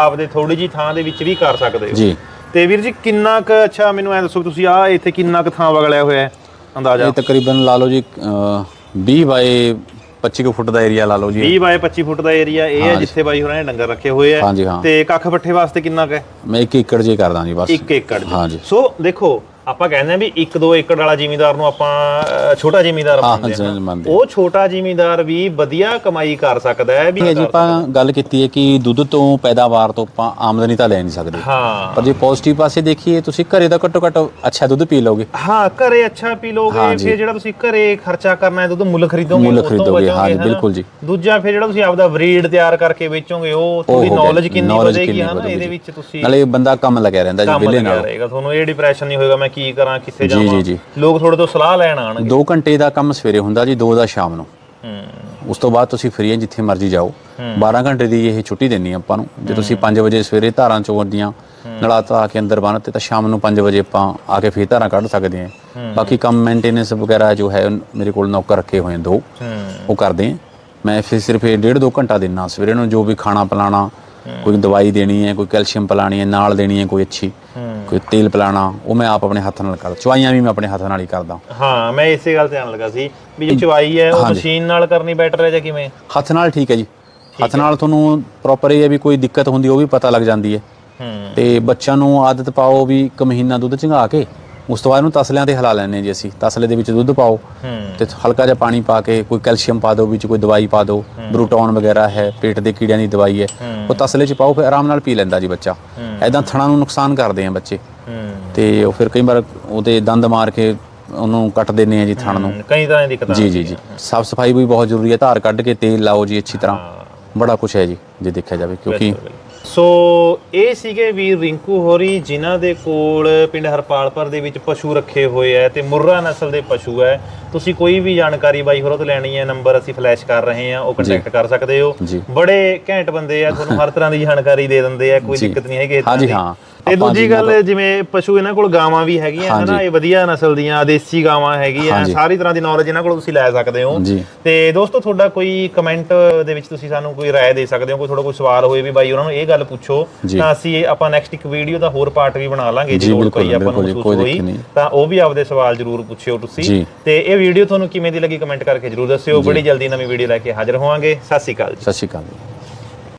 Speaker 1: ਆਪਦੇ ਥੋੜੀ ਜੀ ਥਾਂ ਦੇ ਵਿੱਚ ਵੀ ਕਰ ਸਕਦੇ ਹੋ।
Speaker 2: ਜੀ।
Speaker 1: ਤੇ ਵੀਰ ਜੀ ਕਿੰਨਾ ਕੁ ਅੱਛਾ ਮੈਨੂੰ ਐ ਦੱਸੋ ਤੁਸੀਂ ਆ ਇੱਥੇ ਕਿੰਨਾ ਕੁ ਥਾਂ ਵਗਲਿਆ ਹੋਇਆ ਹੈ ਅੰਦਾਜ਼ਾ?
Speaker 2: ਇਹ ਤਕਰੀਬਨ ਲਾ ਲਓ ਜੀ ਅਹ, 20 ਬਾਏ 25 ਕੁ ਫੁੱਟ ਦਾ ਏਰੀਆ ਲਾ ਲਓ ਜੀ।
Speaker 1: 20 ਬਾਏ 25 ਫੁੱਟ ਦਾ ਏਰੀਆ ਇਹ ਹੈ ਜਿੱਥੇ ਬਾਈ ਹੋਰਾਂ ਨੇ ਡੰਗਰ ਰੱਖੇ ਹੋਏ ਆ।
Speaker 2: ਹਾਂਜੀ ਹਾਂ।
Speaker 1: ਤੇ ਕੱਖ ਪੱਠੇ ਵਾਸਤੇ ਕਿੰਨਾ ਕੁ ਹੈ?
Speaker 2: ਮੈਂ 1 ਏਕੜ ਜੇ ਕਰਦਾ ਜੀ ਬਸ।
Speaker 1: 1 ਏਕੜ ਚ।
Speaker 2: ਹਾਂਜੀ।
Speaker 1: ਸੋ ਦੇਖੋ ਆਪਾਂ ਕਹਿੰਦੇ ਆ ਵੀ 1-2 ਏਕੜ ਵਾਲਾ ਜ਼ਿਮੀਂਦਾਰ ਨੂੰ ਆਪਾਂ ਅਹ, ਛੋਟਾ ਜ਼ਿਮੀਂਦਾਰ
Speaker 2: ਹਾਂ
Speaker 1: ਮੰਨਦੇ
Speaker 2: ਮੰਨਦੇ
Speaker 1: ਉਹ ਛੋਟਾ ਜ਼ਿਮੀਂਦਾਰ ਵੀ ਵਧੀਆ ਕਮਾਈ ਕਰ ਸਕਦਾ ਹੈ ਵੀ
Speaker 2: ਠੀਕ ਹੈ ਜੀ ਆਪਾਂ ਗੱਲ ਕੀਤੀ ਹੈ ਕਿ ਦੁੱਧ ਤੋਂ ਪੈਦਾਵਾਰ ਤੋਂ ਆਪਾਂ ਆਮਦਨੀ ਤਾਂ ਲੈ ਨਹੀਂ ਸਕਦੇ।
Speaker 1: ਹਾਂ।
Speaker 2: ਪਰ ਜੇ ਪੋਜ਼ਿਟਿਵ ਪਾਸੇ ਦੇਖੀਏ ਤੁਸੀਂ ਘਰੇ ਦਾ ਘੱਟੋ ਘੱਟ ਅੱਛਾ ਦੁੱਧ ਪੀ ਲਓਗੇ।
Speaker 1: ਹਾਂ ਘਰੇ ਅੱਛਾ ਪੀ ਲੋਗੇ। ਫਿਰ ਜਿਹੜਾ ਤੁਸੀਂ ਘਰੇ ਖਰਚਾ ਕਰਨਾ ਹੈ ਦੁੱਧ ਮੁੱਲ ਖਰੀਦੋਗੇ
Speaker 2: ਮੁੱਲ
Speaker 1: ਉਹ ਤੋਂ
Speaker 2: ਖਰੀਦੋਗੇ,
Speaker 1: ਬਚੋਗੇ, ਹਨਾ?
Speaker 2: ਬਿਲਕੁਲ ਜੀ।
Speaker 1: ਦੂਜਾ ਫਿਰ ਜਿਹੜਾ ਤੁਸੀਂ ਆਪਦਾ ਬਰੀਡ ਤਿਆਰ ਕਰਕੇ ਵੇਚੋਗੇ ਉਹ
Speaker 2: ਹੋ ਗਿਆ
Speaker 1: ਨੌਲੇਜ
Speaker 2: ਜੀ,
Speaker 1: ਕਿੰਨੀ
Speaker 2: knowledge
Speaker 1: ਵਧੇਗੀ
Speaker 2: ਕਿੰਨੀ
Speaker 1: ਹਨਾ
Speaker 2: ਵਧੇਗੀ
Speaker 1: ਇਹਦੇ
Speaker 2: ਜੀ।
Speaker 1: ਵਿੱਚ ਤੁਸੀਂ
Speaker 2: ਨਾਲੇ ਬੰਦਾ ਕੰਮ ਲੱਗਿਆ ਰਹਿੰਦਾ ਜੀ
Speaker 1: ਕੰਮ ਲੱਗਿਆ
Speaker 2: ਨਾਲ।
Speaker 1: ਰਹੇਗਾ। ਤੁਹਾਨੂੰ ਇਹ ਡਿਪਰੈਸ਼ਨ ਨਹੀਂ ਹੋਏਗਾ ਮੈਂ ਕੀ ਕਰਾਂ ਕਿੱਥੇ
Speaker 2: ਜੀ,
Speaker 1: ਜਾਵਾਂ?
Speaker 2: ਜੀ, ਜੀ।
Speaker 1: ਲੋਕ ਤੁਹਾਡੇ ਤੋਂ ਸਲਾਹ ਲੈਣ ਆਣਗੇ
Speaker 2: 2 ਘੰਟੇ ਦਾ ਕੰਮ ਸਵੇਰੇ ਹੁੰਦਾ ਜੀ 2 ਦਾ ਸ਼ਾਮ ਨੂੰ।
Speaker 1: ਹੂੰ।
Speaker 2: ਉਸ ਤੋਂ ਬਾਅਦ ਤੁਸੀਂ ਫਰੀ ਹੈ ਜਿੱਥੇ ਮਰਜ਼ੀ ਜਾਓ। 12 ਘੰਟੇ ਦੀ ਇਹ ਛੁੱਟੀ ਦੇਣੀ ਆਪਾਂ ਨੂੰ। ਜੇ ਤੁਸੀਂ 5 ਵਜੇ ਸਵੇਰੇ ਧਾਰਾਂ ਚੋਂ ਦੀਆਂ ਨਲਾ ਧਾ ਕੇ ਅੰਦਰ ਬੰਨ ਤੇ ਤਾਂ ਸ਼ਾਮ ਨੂੰ 5 ਵਜੇ ਆਪਾਂ ਆ ਕੇ ਫੇਰ ਧਾਰਾਂ ਕੱਢ ਸਕਦੇ ਹਾਂ। ਬਾਕੀ ਕੰਮ ਮੇਨਟੇਨੈਂਸ ਵਗੈਰਾ ਜੋ ਹੈ ਮੇਰੇ ਕੋਲ ਨੌਕਰ ਰੱਖੇ ਹੋਏ ਨੇ ਦੋ। ਉਹ ਕਰਦੇ ਹਾਂ ਮੈਂ ਫਿਰ ਸਿਰਫ ਇਹ ਡੇਢ ਦੋ ਘੰਟਾ ਦਿੰਨਾ। ਸਵੇਰੇ ਨੂੰ ਜੋ ਵੀ ਖਾਣਾ ਪਿਲਾਣਾ ਕੋਈ ਦਵਾਈ ਦੇਣੀ ਹੈ ਕੋਈ ਕੈਲਸ਼ੀਅਮ ਪਿਲਾਣੀ ਹੈ ਨਾਲ ਦੇਣੀ ਹੈ ਕੋਈ ਅੱਛੀ। ਕੋਈ ਤੇਲ ਪਿਲਾਣਾ ਉਹ ਮੈਂ ਆਪ ਆਪਣੇ ਹੱਥ ਨਾਲ ਕਰਦਾ। ਚਵਾਈਆਂ ਵੀ ਮੈਂ ਆਪਣੇ ਹੱਥ ਨਾਲ ਹੀ ਕਰਦਾ।
Speaker 1: ਹਾਂ ਮੈਂ ਇਸੇ ਗੱਲ ਤੇ ਆਣ ਲੱਗਾ ਸੀ ਵੀ ਜੇ ਚਵਾਈ ਹੈ ਉਹ ਮਸ਼ੀਨ ਨਾਲ ਕਰਨੀ ਬੈਟਰ ਹੈ ਜਾਂ ਕਿਵੇਂ?
Speaker 2: ਹੱਥ ਨਾਲ ਠੀਕ ਹੈ ਜੀ। ਹੱਥ ਨਾਲ ਤੁਹਾਨੂੰ ਪ੍ਰੋਪਰ ਇਹ ਹੈ ਵੀ ਕੋਈ ਦਿੱਕਤ ਹੁੰਦੀ ਉਹ ਵੀ ਪਤਾ ਲੱਗ ਜਾਂਦੀ ਹੈ।
Speaker 1: ਹੂੰ।
Speaker 2: ਤੇ ਬੱਚਿਆਂ ਨੂੰ ਆਦਤ ਪਾਓ ਵੀ ਇੱਕ ਮਹੀਨਾ ਦੁੱਧ ਚੰਗਾ ਕੇ। ਉਸ ਤੋਂ ਬਾਅਦ ਇਹਨੂੰ ਤਸਲਿਆਂ ਤੇ ਹਿਲਾ ਲੈਣੇ ਜੀ ਅਸੀਂ। ਤਸਲੇ ਦੇ ਵਿੱਚ ਦੁੱਧ ਪਾਓ ਤੇ ਹਲਕਾ ਜਿਹਾ ਪਾਣੀ ਪਾ ਕੇ ਕੋਈ ਕੈਲਸ਼ੀਅਮ ਪਾ ਦਿਓ ਵਿੱਚ ਕੋਈ ਦਵਾਈ ਪਾ ਦਿਓ। ਬਰੂਟੌਨ ਵਗੈਰਾ ਹੈ ਪੇਟ ਦੇ ਕੀੜਿਆਂ ਦੀ ਦਵਾਈ ਹੈ। ਉਹ ਤਸਲੇ 'ਚ ਪਾਓ ਫਿਰ ਆਰਾਮ ਨਾਲ ਪੀ ਲੈਂਦਾ ਜੀ ਬੱਚਾ। ਐਦਾਂ ਥਣਾ ਨੂੰ ਨੁਕਸਾਨ ਕਰਦੇ ਆ ਬੱਚੇ। ਤੇ ਉਹ ਫਿਰ ਕਈ ਵਾਰ ਉਹਦੇ ਦੰਦ ਮਾਰ ਕੇ ਉਹਨੂੰ ਕੱਟ ਦਿੰਦੇ ਆ ਜੀ ਥਣ ਨੂੰ।
Speaker 1: ਕਈ ਤਰ੍ਹਾਂ ਦੀ ਦਿੱਕਤਾਂ
Speaker 2: ਜੀ ਜੀ ਜੀ। ਸਾਫ਼ ਸਫ਼ਾਈ ਵੀ ਬਹੁਤ ਜ਼ਰੂਰੀ ਹੈ। ਧਾਰ ਕੱਢ ਕੇ ਤੇਲ ਲਾਓ ਜੀ ਅੱਛੀ ਤਰ੍ਹਾਂ। ਬੜਾ ਕੁਝ ਹੈ ਜੀ ਜੇ ਦੇਖਿਆ ਜਾਵੇ। ਕਿਉਂਕਿ
Speaker 1: ਸੋ ਇਹ ਸੀਗੇ ਵੀਰ ਰਿੰਕੂ ਹੋਰੀ ਜਿਨ੍ਹਾਂ ਦੇ ਕੋਲ ਪਿੰਡ ਹਰਪਾਲਪੁਰ ਦੇ ਵਿੱਚ ਪਸ਼ੂ ਰੱਖੇ ਹੋਏ ਐ ਤੇ ਮੁਰਰਾ ਨਸਲ ਦੇ ਪਸ਼ੂ ਐ ਤੁਸੀਂ ਕੋਈ ਵੀ ਜਾਣਕਾਰੀ ਬਾਈ ਹੋਰਾਂ ਤੋਂ ਲੈਣੀ ਹੈ ਨੰਬਰ ਅਸੀਂ ਫਲੈਸ਼ ਕਰ ਰਹੇ ਹਾਂ ਉਹ ਕੰਟੈਕਟ ਕਰ ਸਕਦੇ ਹੋ। ਬੜੇ ਘੈਂਟ ਬੰਦੇ ਆ ਤੁਹਾਨੂੰ ਹਰ ਤਰ੍ਹਾਂ ਦੀ ਜਾਣਕਾਰੀ ਦੇ ਦਿੰਦੇ ਆ ਕੋਈ। ਦਿੱਕਤ ਨਹੀਂ ਹੈਗੀ
Speaker 2: ਹਾਂਜੀ। ਹਾਂ।
Speaker 1: ਤੇ ਦੂਜੀ ਗੱਲ ਜਿਵੇਂ ਪਸ਼ੂ ਇਹਨਾਂ ਕੋਲ ਗਾਵਾਂ ਵੀ ਹੈਗੀਆਂ ਹਨਾ। ਇਹ ਵਧੀਆ ਨਸਲ ਦੀਆਂ ਦੇਸੀ ਗਾਵਾਂ ਹੈਗੀਆਂ। ਸਾਰੀ ਤਰ੍ਹਾਂ ਦੀ ਨੌਲੇਜ ਇਹਨਾਂ ਕੋਲ ਤੁਸੀਂ ਲੈ ਸਕਦੇ ਹੋ। ਤੇ ਦੋਸਤੋ ਤੁਹਾਡਾ ਕੋਈ ਕਮੈਂਟ ਦੇ ਵਿੱਚ ਤੁਸੀਂ ਸਾਨੂੰ ਕੋਈ ਰਾਏ ਦੇ ਸਕਦੇ ਹੋ ਕੋਈ ਤੁਹਾਡਾ ਕੋਈ ਸਵਾਲ ਹੋਏ ਵੀ ਬਾਈ ਉਹਨਾਂ ਨੂੰ ਇਹ ਗੱਲ ਪੁੱਛੋ। ਤਾਂ ਅਸੀਂ ਇਹ ਆਪਾਂ ਨੈਕਸਟ ਇੱਕ ਵੀਡੀਓ ਦਾ ਹੋਰ ਪਾਰਟ ਵੀ ਬਣਾ ਲਾਂਗੇ ਜੇ ਲੋੜ ਪਈ ਆਪਾਂ ਨੂੰ ਮਹਿਸੂਸ ਹੋਈ। ਤਾਂ ਉਹ ਵੀ ਆਪਦੇ ਸਵਾਲ ਜ਼ਰੂਰ ਪੁੱਛਿਓ ਤੁਸੀਂ। ਤੇ ਇਹ ਵੀਡੀਓ ਤੁਹਾਨੂੰ ਕਿਵੇਂ ਦੀ ਲੱਗੀ ਕਮੈਂਟ ਕਰਕੇ ਜ਼ਰੂਰ ਦੱਸਿਓ ਬੜੀ ਜਲਦੀ ਨਵੀਂ ਵੀਡੀਓ ਲੈ ਕੇ ਹਾਜ਼ਰ ਹੋਵਾਂਗੇ ਸਤਿ ਸ਼੍ਰੀ ਅਕਾਲ ਜੀ
Speaker 2: ਸਤਿ ਸ਼੍ਰੀ ਅਕਾਲ ਜੀ